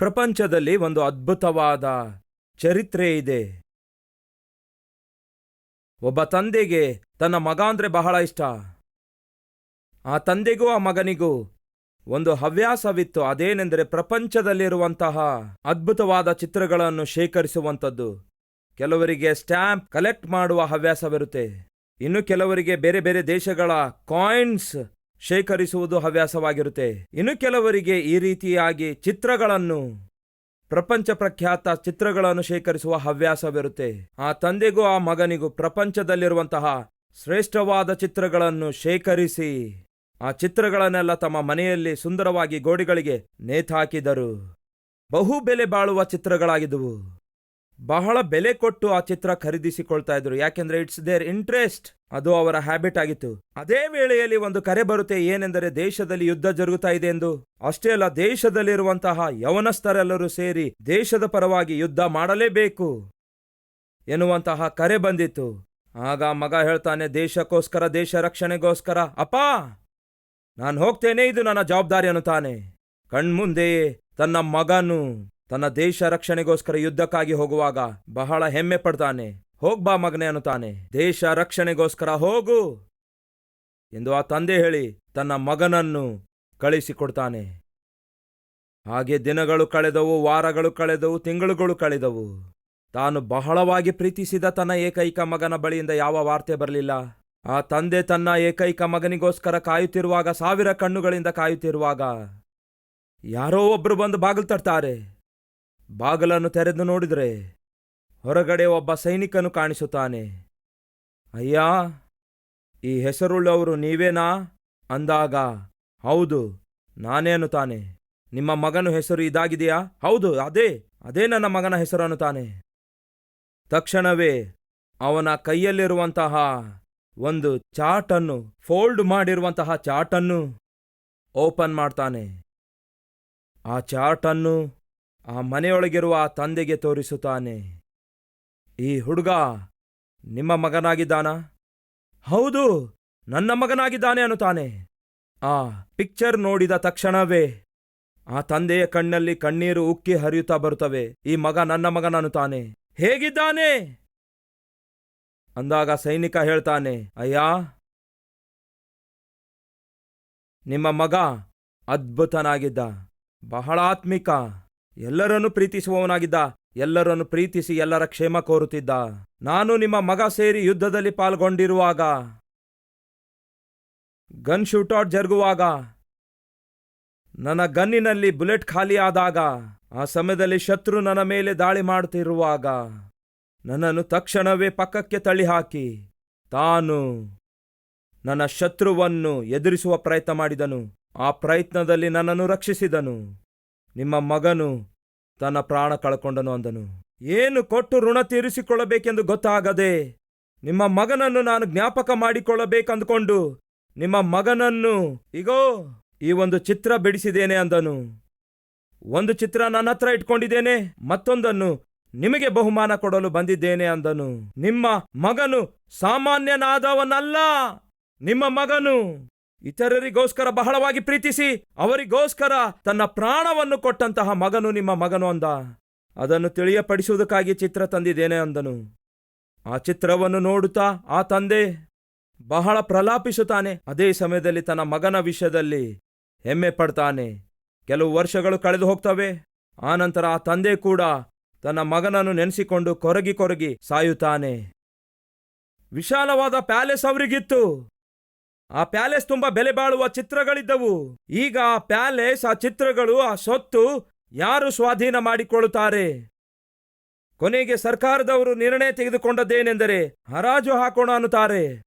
ಪ್ರಪಂಚದಲ್ಲಿ ಒಂದು ಅದ್ಭುತವಾದ ಚರಿತ್ರೆ ಇದೆ. ಒಬ್ಬ ತಂದೆಗೆ ತನ್ನ ಮಗ ಅಂದರೆ ಬಹಳ ಇಷ್ಟ. ಆ ತಂದೆಗೂ, ಆ ಮಗನಿಗೂ ಒಂದು ಹವ್ಯಾಸವಿತ್ತು. ಅದೇನೆಂದರೆ ಪ್ರಪಂಚದಲ್ಲಿರುವಂತಹ ಅದ್ಭುತವಾದ ಚಿತ್ರಗಳನ್ನು ಶೇಖರಿಸುವಂಥದ್ದು. ಕೆಲವರಿಗೆ ಸ್ಟ್ಯಾಂಪ್ ಕಲೆಕ್ಟ್ ಮಾಡುವ ಹವ್ಯಾಸವಿರುತ್ತೆ. ಇನ್ನು ಕೆಲವರಿಗೆ ಬೇರೆ ಬೇರೆ ದೇಶಗಳ ಕಾಯಿನ್ಸ್ ಶೇಖರಿಸುವುದು ಹವ್ಯಾಸವಾಗಿರುತ್ತೆ. ಇನ್ನು ಕೆಲವರಿಗೆ ಈ ರೀತಿಯಾಗಿ ಚಿತ್ರಗಳನ್ನು, ಪ್ರಪಂಚ ಪ್ರಖ್ಯಾತ ಚಿತ್ರಗಳನ್ನು ಶೇಖರಿಸುವ ಹವ್ಯಾಸವಿರುತ್ತೆ. ಆ ತಂದೆಗೂ ಆ ಮಗನಿಗೂ ಪ್ರಪಂಚದಲ್ಲಿರುವಂತಹ ಶ್ರೇಷ್ಠವಾದ ಚಿತ್ರಗಳನ್ನು ಶೇಖರಿಸಿ, ಆ ಚಿತ್ರಗಳನ್ನೆಲ್ಲ ತಮ್ಮ ಮನೆಯಲ್ಲಿ ಸುಂದರವಾಗಿ ಗೋಡೆಗಳಿಗೆ ನೇತಾಕಿದರು. ಬಹು ಬೆಲೆ ಬಾಳುವ ಚಿತ್ರಗಳಾಗಿದ್ದವು. ಬಹಳ ಬೆಲೆ ಕೊಟ್ಟು ಆ ಚಿತ್ರ ಖರೀದಿಸಿಕೊಳ್ತಾ ಇದ್ರು. ಯಾಕೆಂದ್ರೆ ಇಟ್ಸ್ ದೇರ್ ಇಂಟ್ರೆಸ್ಟ್ ಅದು ಅವರ ಹ್ಯಾಬಿಟ್ ಆಗಿತ್ತು. ಅದೇ ವೇಳೆಯಲ್ಲಿ ಒಂದು ಕರೆ ಬರುತ್ತೆ, ಏನೆಂದರೆ ದೇಶದಲ್ಲಿ ಯುದ್ಧ ಜರುಗುತ್ತಾ ಇದೆ ಎಂದು. ಅಷ್ಟೇ ಅಲ್ಲ, ದೇಶದಲ್ಲಿರುವಂತಹ ಯವನಸ್ಥರೆಲ್ಲರೂ ಸೇರಿ ದೇಶದ ಪರವಾಗಿ ಯುದ್ಧ ಮಾಡಲೇಬೇಕು ಎನ್ನುವಂತಹ ಕರೆ ಬಂದಿತ್ತು. ಆಗ ಮಗ ಹೇಳ್ತಾನೆ, ದೇಶಕ್ಕೋಸ್ಕರ, ದೇಶ ರಕ್ಷಣೆಗೋಸ್ಕರ, ಅಪ್ಪ, ನಾನು ಹೋಗ್ತೇನೆ, ಇದು ನನ್ನ ಜವಾಬ್ದಾರಿ ಅನ್ನುತ್ತಾನೆ ಕಣ್ಮುಂದೆಯೇ, ತನ್ನ ಮಗನು. ತನ್ನ ದೇಶ ರಕ್ಷಣೆಗೋಸ್ಕರ ಯುದ್ಧಕ್ಕಾಗಿ ಹೋಗುವಾಗ ಬಹಳ ಹೆಮ್ಮೆ ಪಡ್ತಾನೆ. ಹೋಗ್ಬಾ ಮಗನೆ ಅನ್ನುತ್ತಾನೆ. ದೇಶ ರಕ್ಷಣೆಗೋಸ್ಕರ ಹೋಗು ಎಂದು ಆ ತಂದೆ ಹೇಳಿ ತನ್ನ ಮಗನನ್ನು ಕಳಿಸಿಕೊಡ್ತಾನೆ. ಹಾಗೆ ದಿನಗಳು ಕಳೆದವು, ವಾರಗಳು ಕಳೆದವು, ತಿಂಗಳುಗಳು ಕಳೆದವು. ತಾನು ಬಹಳವಾಗಿ ಪ್ರೀತಿಸಿದ ತನ್ನ ಏಕೈಕ ಮಗನ ಬಳಿಯಿಂದ ಯಾವ ವಾರ್ತೆ ಬರಲಿಲ್ಲ. ಆ ತಂದೆ ತನ್ನ ಏಕೈಕ ಮಗನಿಗೋಸ್ಕರ ಕಾಯುತ್ತಿರುವಾಗ, ಸಾವಿರ ಕಣ್ಣುಗಳಿಂದ ಕಾಯುತ್ತಿರುವಾಗ ಯಾರೋ ಒಬ್ರು ಬಂದು ಬಾಗಿಲು ತಟ್ತಾರೆ. ಬಾಗಿಲನ್ನು ತೆರೆದು ನೋಡಿದರೆ ಹೊರಗಡೆ ಒಬ್ಬ ಸೈನಿಕನು ಕಾಣಿಸುತ್ತಾನೆ. ಅಯ್ಯ, ಈ ಹೆಸರುಳ್ಳವರು ನೀವೇನಾ? ಅಂದಾಗ, ಹೌದು, ನಾನೇ ಅನ್ನುತ್ತಾನೆ. ನಿಮ್ಮ ಮಗನ ಹೆಸರು ಇದಾಗಿದೆಯಾ? ಹೌದು, ಅದೇ ಅದೇ ನನ್ನ ಮಗನ ಹೆಸರು ಅನ್ನುತ್ತಾನೆ. ತಕ್ಷಣವೇ ಅವನ ಕೈಯಲ್ಲಿರುವಂತಹ ಒಂದು ಚಾಟನ್ನು, ಫೋಲ್ಡ್ ಮಾಡಿರುವಂತಹ ಚಾಟನ್ನು ಓಪನ್ ಮಾಡ್ತಾನೆ. ಆ ಚಾಟನ್ನು ಆ ಮನೆಯೊಳಗಿರುವ ಆ ತಂದೆಗೆ ತೋರಿಸುತ್ತಾನೆ. ಈ ಹುಡುಗ ನಿಮ್ಮ ಮಗನಾಗಿದ್ದಾನ? ಹೌದು, ನನ್ನ ಮಗನಾಗಿದ್ದಾನೆ ಅನ್ನುತ್ತಾನೆ. ಆ ಪಿಕ್ಚರ್ ನೋಡಿದ ತಕ್ಷಣವೇ ಆ ತಂದೆಯ ಕಣ್ಣಲ್ಲಿ ಕಣ್ಣೀರು ಉಕ್ಕಿ ಹರಿಯುತ್ತಾ ಬರುತ್ತವೆ. ಈ ಮಗ ನನ್ನ ಮಗನನ್ನುತ್ತಾನೆ ಹೇಗಿದ್ದಾನೆ? ಅಂದಾಗ ಸೈನಿಕ ಹೇಳ್ತಾನೆ, ಅಯ್ಯ, ನಿಮ್ಮ ಮಗ ಅದ್ಭುತನಾಗಿದ್ದ. ಬಹಳ ಆತ್ಮಿಕ. ಎಲ್ಲರನ್ನು ಪ್ರೀತಿಸುವವನಾಗಿದ್ದ, ಎಲ್ಲರನ್ನು ಪ್ರೀತಿಸಿ ಎಲ್ಲರ ಕ್ಷೇಮ ಕೋರುತ್ತಿದ್ದ. ನಾನು ನಿಮ್ಮ ಮಗ ಸೇರಿ ಯುದ್ಧದಲ್ಲಿ ಪಾಲ್ಗೊಂಡಿರುವಾಗ, ಗನ್ ಶೂಟೌಟ್ ಜರುಗುವಾಗ, ನನ್ನ ಗನ್ನಿನಲ್ಲಿ ಬುಲೆಟ್ ಖಾಲಿಯಾದಾಗ, ಆ ಸಮಯದಲ್ಲಿ ಶತ್ರು ನನ್ನ ಮೇಲೆ ದಾಳಿ ಮಾಡುತ್ತಿರುವಾಗ, ನನ್ನನ್ನು ತಕ್ಷಣವೇ ಪಕ್ಕಕ್ಕೆ ತಳ್ಳಿಹಾಕಿ, ತಾನು ನನ್ನ ಶತ್ರುವನ್ನು ಎದುರಿಸುವ ಪ್ರಯತ್ನ ಮಾಡಿದನು. ಆ ಪ್ರಯತ್ನದಲ್ಲಿ ನನ್ನನ್ನು ರಕ್ಷಿಸಿದನು. ನಿಮ್ಮ ಮಗನು ತನ್ನ ಪ್ರಾಣ ಕಳ್ಕೊಂಡನು ಅಂದನು. ಏನು ಕೊಟ್ಟು ಋಣ ತೀರಿಸಿಕೊಳ್ಳಬೇಕೆಂದು ಗೊತ್ತಾಗದೆ ನಿಮ್ಮ ಮಗನನ್ನು ನಾನು ಜ್ಞಾಪಕ ಮಾಡಿಕೊಳ್ಳಬೇಕಂದುಕೊಂಡು ನಿಮ್ಮ ಮಗನನ್ನು, ಇಗೋ, ಈ ಒಂದು ಚಿತ್ರ ಬಿಡಿಸಿದ್ದೇನೆ ಅಂದನು. ಒಂದು ಚಿತ್ರ ನನ್ನ ಹತ್ರ ಇಟ್ಕೊಂಡಿದ್ದೇನೆ, ಮತ್ತೊಂದನ್ನು ನಿಮಗೆ ಬಹುಮಾನ ಕೊಡಲು ಬಂದಿದ್ದೇನೆ ಅಂದನು. ನಿಮ್ಮ ಮಗನು ಸಾಮಾನ್ಯನಾದವನಲ್ಲ, ನಿಮ್ಮ ಮಗನು. ಇತರರಿಗೋಸ್ಕರ ಬಹಳವಾಗಿ ಪ್ರೀತಿಸಿ, ಅವರಿಗೋಸ್ಕರ ತನ್ನ ಪ್ರಾಣವನ್ನು ಕೊಟ್ಟಂತಹ ಮಗನು ನಿಮ್ಮ ಮಗನು ಅಂದ. ಅದನ್ನು ತಿಳಿಯಪಡಿಸುವುದಕ್ಕಾಗಿ ಚಿತ್ರ ತಂದಿದ್ದೇನೆ ಅಂದನು. ಆ ಚಿತ್ರವನ್ನು ನೋಡುತ್ತಾ ಆ ತಂದೆ ಬಹಳ ಪ್ರಲಾಪಿಸುತ್ತಾನೆ. ಅದೇ ಸಮಯದಲ್ಲಿ ತನ್ನ ಮಗನ ವಿಷಯದಲ್ಲಿ ಹೆಮ್ಮೆ ಪಡ್ತಾನೆ. ಕೆಲವು ವರ್ಷಗಳು ಕಳೆದು ಹೋಗ್ತವೆ. ಆನಂತರ ಆ ತಂದೆ ಕೂಡ ತನ್ನ ಮಗನನ್ನು ನೆನೆಸಿಕೊಂಡು ಕೊರಗಿ ಕೊರಗಿ ಸಾಯುತ್ತಾನೆ. ವಿಶಾಲವಾದ ಪ್ಯಾಲೇಸ್ ಅವರಿಗಿತ್ತು. ಆ ಪ್ಯಾಲೇಸ್ ತುಂಬಾ ಬೆಲೆ ಬಾಳುವ ಚಿತ್ರಗಳಿದ್ದವು. ಈಗ ಆ ಪ್ಯಾಲೇಸ್, ಆ ಚಿತ್ರಗಳು, ಆ ಸೊತ್ತು ಯಾರು ಸ್ವಾಧೀನ ಮಾಡಿಕೊಳ್ಳುತ್ತಾರೆ? ಕೊನೆಗೆ ಸರ್ಕಾರದವರು ನಿರ್ಣಯ ತೆಗೆದುಕೊಂಡದ್ದೇನೆಂದರೆ ಹರಾಜು ಹಾಕೋಣ ಅನ್ನುತ್ತಾರೆ.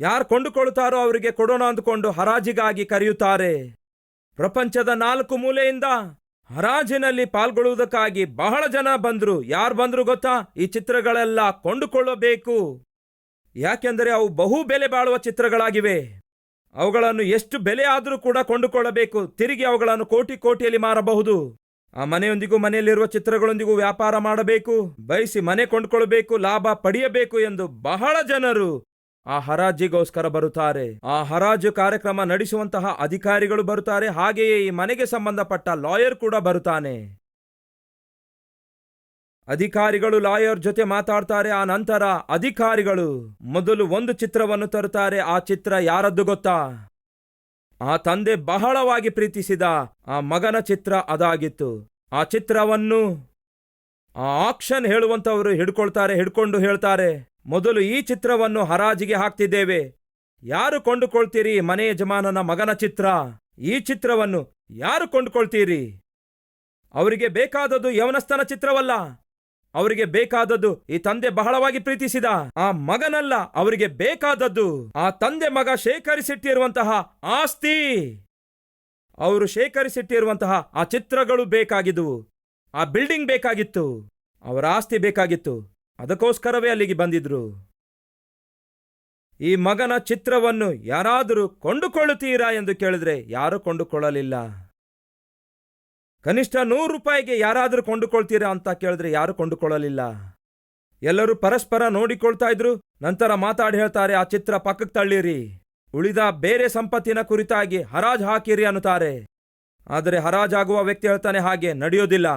ಯಾರು ಕೊಂಡುಕೊಳ್ಳುತ್ತಾರೋ ಅವರಿಗೆ ಕೊಡೋಣ ಅಂದುಕೊಂಡು ಹರಾಜಿಗಾಗಿ ಕರೆಯುತ್ತಾರೆ. ಪ್ರಪಂಚದ ನಾಲ್ಕು ಮೂಲೆಯಿಂದ ಹರಾಜಿನಲ್ಲಿ ಪಾಲ್ಗೊಳ್ಳುವುದಕ್ಕಾಗಿ ಬಹಳ ಜನ ಬಂದ್ರು. ಯಾರು ಬಂದ್ರು ಗೊತ್ತಾ? ಈ ಚಿತ್ರಗಳೆಲ್ಲ ಕೊಂಡುಕೊಳ್ಳಬೇಕು. ಯಾಕೆಂದರೆ ಅವು ಬಹು ಬೆಲೆ ಬಾಳುವ ಚಿತ್ರಗಳಾಗಿವೆ. ಅವುಗಳನ್ನು ಎಷ್ಟು ಬೆಲೆ ಆದರೂ ಕೂಡ ಕೊಂಡುಕೊಳ್ಳಬೇಕು. ತಿರುಗಿ ಅವುಗಳನ್ನು ಕೋಟಿ ಕೋಟಿಯಲ್ಲಿ ಮಾರಬಹುದು. ಆ ಮನೆಯೊಂದಿಗೂ ಮನೆಯಲ್ಲಿರುವ ಚಿತ್ರಗಳೊಂದಿಗೂ ವ್ಯಾಪಾರ ಮಾಡಬೇಕು. ಬಯಸಿ ಮನೆ ಕೊಂಡುಕೊಳ್ಳಬೇಕು. ಲಾಭ ಪಡೆಯಬೇಕು ಎಂದು ಬಹಳ ಜನರು ಆ ಹರಾಜಿಗೋಸ್ಕರ ಬರುತ್ತಾರೆ. ಆ ಹರಾಜು ಕಾರ್ಯಕ್ರಮ ನಡೆಸುವಂತಹ ಅಧಿಕಾರಿಗಳು ಬರುತ್ತಾರೆ. ಹಾಗೆಯೇ ಈ ಮನೆಗೆ ಸಂಬಂಧಪಟ್ಟ ಲಾಯರ್ ಕೂಡ ಬರುತ್ತಾನೆ. ಅಧಿಕಾರಿಗಳು ಲಾಯರ್ ಜೊತೆ ಮಾತಾಡ್ತಾರೆ, ಆ ನಂತರ ಅಧಿಕಾರಿಗಳು ಮೊದಲು ಒಂದು ಚಿತ್ರವನ್ನು ತರುತ್ತಾರೆ, ಆ ಚಿತ್ರ ಯಾರದ್ದು ಗೊತ್ತಾ? ಆ ತಂದೆ ಬಹಳವಾಗಿ ಪ್ರೀತಿಸಿದ ಆ ಮಗನ ಚಿತ್ರ ಅದಾಗಿತ್ತು. ಆ ಚಿತ್ರವನ್ನು ಆ ಆಕ್ಷನ್ ಹೇಳುವಂತವರು ಹಿಡ್ಕೊಳ್ತಾರೆ, ಹಿಡ್ಕೊಂಡು ಹೇಳ್ತಾರೆ, ಮೊದಲು ಈ ಚಿತ್ರವನ್ನು ಹರಾಜಿಗೆ ಹಾಕ್ತಿದ್ದೇವೆ. ಯಾರು ಕೊಂಡುಕೊಳ್ತೀರಿ ಮನೆ ಯಜಮಾನನ ಮಗನ ಚಿತ್ರ? ಈ ಚಿತ್ರವನ್ನು ಯಾರು ಕೊಂಡುಕೊಳ್ತೀರಿ? ಅವರಿಗೆ ಬೇಕಾದದ್ದು ಯವನಸ್ಥನ ಚಿತ್ರವಲ್ಲ. ಅವರಿಗೆ ಬೇಕಾದದ್ದು ಈ ತಂದೆ ಬಹಳವಾಗಿ ಪ್ರೀತಿಸಿದ. ಆ ಮಗನಲ್ಲ, ಅವರಿಗೆ ಬೇಕಾದದ್ದು. ಆ ತಂದೆ ಮಗ ಶೇಖರಿಸಿಟ್ಟಿರುವಂತಹ ಆಸ್ತಿ. ಅವರು ಶೇಖರಿಸಿಟ್ಟಿರುವಂತಹ ಆ ಚಿತ್ರಗಳು ಬೇಕಾಗಿದ್ದವು ಆ ಬಿಲ್ಡಿಂಗ್ ಬೇಕಾಗಿತ್ತು. ಅವರ ಆಸ್ತಿ ಬೇಕಾಗಿತ್ತು. ಅದಕ್ಕೋಸ್ಕರವೇ ಅಲ್ಲಿಗೆ ಬಂದಿದ್ರು. ಈ ಮಗನ ಚಿತ್ರವನ್ನು ಯಾರಾದರೂ ಕೊಂಡುಕೊಳ್ಳುತ್ತೀರಾ ಎಂದು ಕೇಳಿದ್ರೆ ಯಾರು ಕೊಂಡುಕೊಳ್ಳಲಿಲ್ಲ. ಕನಿಷ್ಠ ನೂರು ರೂಪಾಯಿಗೆ ಯಾರಾದರೂ ಕೊಂಡುಕೊಳ್ತೀರಾ ಅಂತ ಕೇಳಿದ್ರೆ ಯಾರು ಕೊಂಡುಕೊಳ್ಳಲಿಲ್ಲ. ಎಲ್ಲರೂ ಪರಸ್ಪರ ನೋಡಿಕೊಳ್ತಾ ಇದ್ರು. ನಂತರ ಮಾತಾಡಿ ಹೇಳ್ತಾರೆ, ಆ ಚಿತ್ರ ಪಕ್ಕಕ್ಕೆ ತಳ್ಳಿರಿ. ಉಳಿದ ಬೇರೆ ಸಂಪತ್ತಿನ ಕುರಿತಾಗಿ ಹರಾಜ್ ಹಾಕಿರಿ ಅನ್ನುತ್ತಾರೆ. ಆದರೆ ಹರಾಜಾಗುವ ವ್ಯಕ್ತಿ ಹೇಳ್ತಾನೆ, ಹಾಗೆ ನಡೆಯೋದಿಲ್ಲ.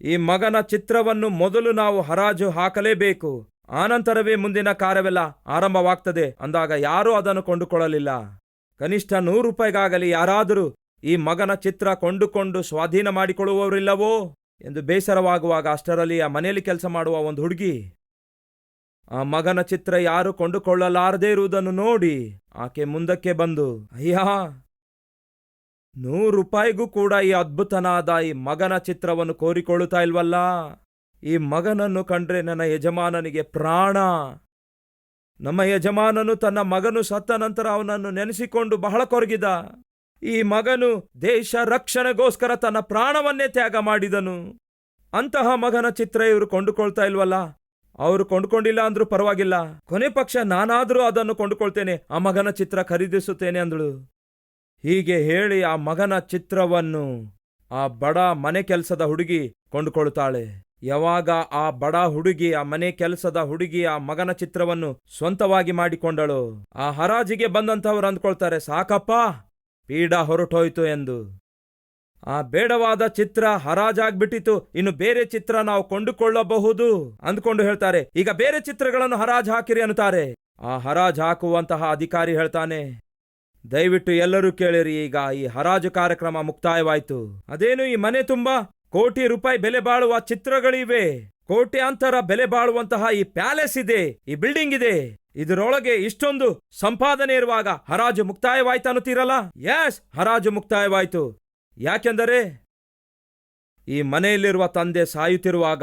ಈ ಮಗನ ಚಿತ್ರವನ್ನು ಮೊದಲು ನಾವು ಹರಾಜು ಹಾಕಲೇಬೇಕು. ಆನಂತರವೇ ಮುಂದಿನ ಕಾರ್ಯವೆಲ್ಲ ಆರಂಭವಾಗ್ತದೆ. ಅಂದಾಗ ಯಾರೂ ಅದನ್ನು ಕೊಂಡುಕೊಳ್ಳಲಿಲ್ಲ. ಕನಿಷ್ಠ ನೂರು ರೂಪಾಯಿಗಾಗಲಿ ಯಾರಾದರೂ ಈ ಮಗನ ಚಿತ್ರ ಕೊಂಡುಕೊಂಡು ಸ್ವಾಧೀನ ಮಾಡಿಕೊಳ್ಳುವವರಿಲ್ಲವೋ? ಎಂದು ಬೇಸರವಾಗುವಾಗ ಅಷ್ಟರಲ್ಲಿ ಆ ಮನೆಯಲ್ಲಿ ಕೆಲಸ ಮಾಡುವ ಒಂದು ಹುಡುಗಿ, ಆ ಮಗನ ಚಿತ್ರ ಯಾರು ಕೊಂಡುಕೊಳ್ಳಲಾರದೇ ಇರುವುದನ್ನು ನೋಡಿ ಆಕೆ ಮುಂದಕ್ಕೆ ಬಂದು, ಅಯ್ಯ, ನೂರು ರೂಪಾಯಿಗೂ ಕೂಡ ಈ ಅದ್ಭುತನಾದ ಈ ಮಗನ ಚಿತ್ರವನ್ನು ಕೋರಿಕೊಳ್ಳುತ್ತಾ ಇಲ್ವಲ್ಲ? ಈ ಮಗನನ್ನು ಕಂಡ್ರೆ ನನ್ನ ಯಜಮಾನನಿಗೆ ಪ್ರಾಣ. ನಮ್ಮ ಯಜಮಾನನು ತನ್ನ ಮಗನು ಸತ್ತ ನಂತರ ಅವನನ್ನು ನೆನೆಸಿಕೊಂಡು ಬಹಳ ಕೊರಗಿದ. ಈ ಮಗನು ದೇಶ ರಕ್ಷಣೆಗೋಸ್ಕರ ತನ್ನ ಪ್ರಾಣವನ್ನೇ ತ್ಯಾಗ ಮಾಡಿದನು. ಅಂತಹ ಮಗನ ಚಿತ್ರ ಇವರು ಕೊಂಡುಕೊಳ್ತಾ ಇಲ್ವಲ್ಲ? ಅವರು ಕೊಂಡುಕೊಂಡಿಲ್ಲ ಅಂದ್ರೂ ಪರವಾಗಿಲ್ಲ. ಕೊನೆ ಪಕ್ಷ ನಾನಾದ್ರೂ ಅದನ್ನು ಕೊಂಡುಕೊಳ್ತೇನೆ, ಆ ಮಗನ ಚಿತ್ರ ಖರೀದಿಸುತ್ತೇನೆ ಅಂದಳು. ಹೀಗೆ ಹೇಳಿ ಆ ಮಗನ ಚಿತ್ರವನ್ನು ಆ ಬಡ ಮನೆ ಕೆಲಸದ ಹುಡುಗಿ ಕೊಂಡುಕೊಳ್ತಾಳೆ. ಯಾವಾಗ ಆ ಬಡ ಹುಡುಗಿ, ಆ ಮನೆ ಕೆಲಸದ ಹುಡುಗಿ ಆ ಮಗನ ಚಿತ್ರವನ್ನು ಸ್ವಂತವಾಗಿ ಮಾಡಿಕೊಂಡಳು, ಆ ಹರಾಜಿಗೆ ಬಂದಂತವರು ಅಂದ್ಕೊಳ್ತಾರೆ, ಸಾಕಪ್ಪ! ಪೀಡ ಹೊರಟೋಯ್ತು ಎಂದು. ಆ ಬೇಡವಾದ ಚಿತ್ರ ಹರಾಜಾಗ್ಬಿಟ್ಟಿತು. ಇನ್ನು ಬೇರೆ ಚಿತ್ರ ನಾವು ಕೊಂಡುಕೊಳ್ಳಬಹುದು ಅಂದ್ಕೊಂಡು ಹೇಳ್ತಾರೆ. ಈಗ ಬೇರೆ ಚಿತ್ರಗಳನ್ನು ಹರಾಜ್ ಹಾಕಿರಿ ಅನ್ನುತ್ತಾರೆ. ಆ ಹರಾಜ್ ಹಾಕುವಂತಹ ಅಧಿಕಾರಿ ಹೇಳ್ತಾನೆ, ದಯವಿಟ್ಟು ಎಲ್ಲರೂ ಕೇಳಿರಿ, ಈಗ ಈ ಹರಾಜು ಕಾರ್ಯಕ್ರಮ ಮುಕ್ತಾಯವಾಯ್ತು. ಅದೇನು ಈ ಮನೆ ತುಂಬಾ? ಕೋಟಿ ರೂಪಾಯಿ ಬೆಲೆ ಬಾಳುವ ಚಿತ್ರಗಳಿವೆ. ಕೋಟ್ಯಾಂತರ ಬೆಲೆ ಬಾಳುವಂತಹ ಈ ಪ್ಯಾಲೇಸ್ ಇದೆ. ಈ ಬಿಲ್ಡಿಂಗ್ ಇದೆ. ಇದರೊಳಗೆ ಇಷ್ಟೊಂದು ಸಂಪಾದನೆ ಇರುವಾಗ ಹರಾಜು ಮುಕ್ತಾಯವಾಯ್ತು ಅನ್ನುತ್ತೀರಲ್ಲ? ಯಸ್ ಹರಾಜು ಮುಕ್ತಾಯವಾಯ್ತು. ಯಾಕೆಂದರೆ ಈ ಮನೆಯಲ್ಲಿರುವ ತಂದೆ ಸಾಯುತ್ತಿರುವಾಗ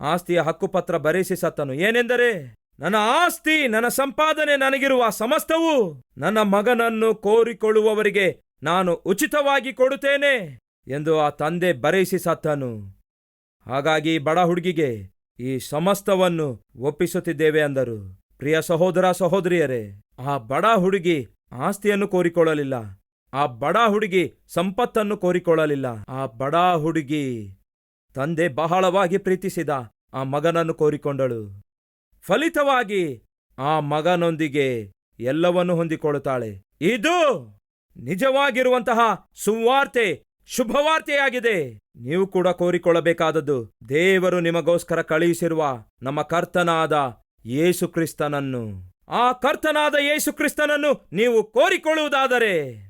ಆಸ್ತಿಯ ಹಕ್ಕುಪತ್ರ ಬರೆಸಿ ಸತ್ತನು. ಏನೆಂದರೆ ನನ್ನ ಆಸ್ತಿ, ನನ್ನ ಸಂಪಾದನೆ ನನಗಿರುವ ಸಮಸ್ತವು ನನ್ನ ಮಗನನ್ನು ಕೋರಿಕೊಳ್ಳುವವರಿಗೆ ನಾನು ಉಚಿತವಾಗಿ ಕೊಡುತ್ತೇನೆ ಎಂದು ಆ ತಂದೆ ಬರೆಸಿ ಸತ್ತನು. ಹಾಗಾಗಿ ಬಡ ಹುಡುಗಿಗೆ ಈ ಸಮಸ್ತವನ್ನು ಒಪ್ಪಿಸುತ್ತಿದ್ದೇವೆ ಅಂದರು. ಪ್ರಿಯ ಸಹೋದರ ಸಹೋದರಿಯರೇ, ಆ ಬಡ ಹುಡುಗಿ ಆಸ್ತಿಯನ್ನು ಕೋರಿಕೊಳ್ಳಲಿಲ್ಲ. ಆ ಬಡ ಹುಡುಗಿ ಸಂಪತ್ತನ್ನು ಕೋರಿಕೊಳ್ಳಲಿಲ್ಲ. ಆ ಬಡ ಹುಡುಗಿ ತಂದೆ ಬಹಳವಾಗಿ ಪ್ರೀತಿಸಿದ ಆ ಮಗನನ್ನು ಕೋರಿಕೊಂಡಳು. ಫಲಿತವಾಗಿ ಆ ಮಗನೊಂದಿಗೆ ಎಲ್ಲವನ್ನೂ ಹೊಂದಿಕೊಳ್ಳುತ್ತಾಳೆ. ಇದು ನಿಜವಾಗಿರುವಂತಹ ಸುವಾರ್ತೆ, ಶುಭವಾರ್ತೆಯಾಗಿದೆ. ನೀವು ಕೂಡ ಕೋರಿಕೊಳ್ಳಬೇಕಾದದ್ದು ದೇವರು ನಿಮಗೋಸ್ಕರ ಕಳುಹಿಸಿರುವ ನಮ್ಮ ಕರ್ತನಾದ ಯೇಸು ಕ್ರಿಸ್ತನನ್ನು ಆ ಕರ್ತನಾದ ಯೇಸುಕ್ರಿಸ್ತನನ್ನು ನೀವು ಕೋರಿಕೊಳ್ಳುವುದಾದರೆ,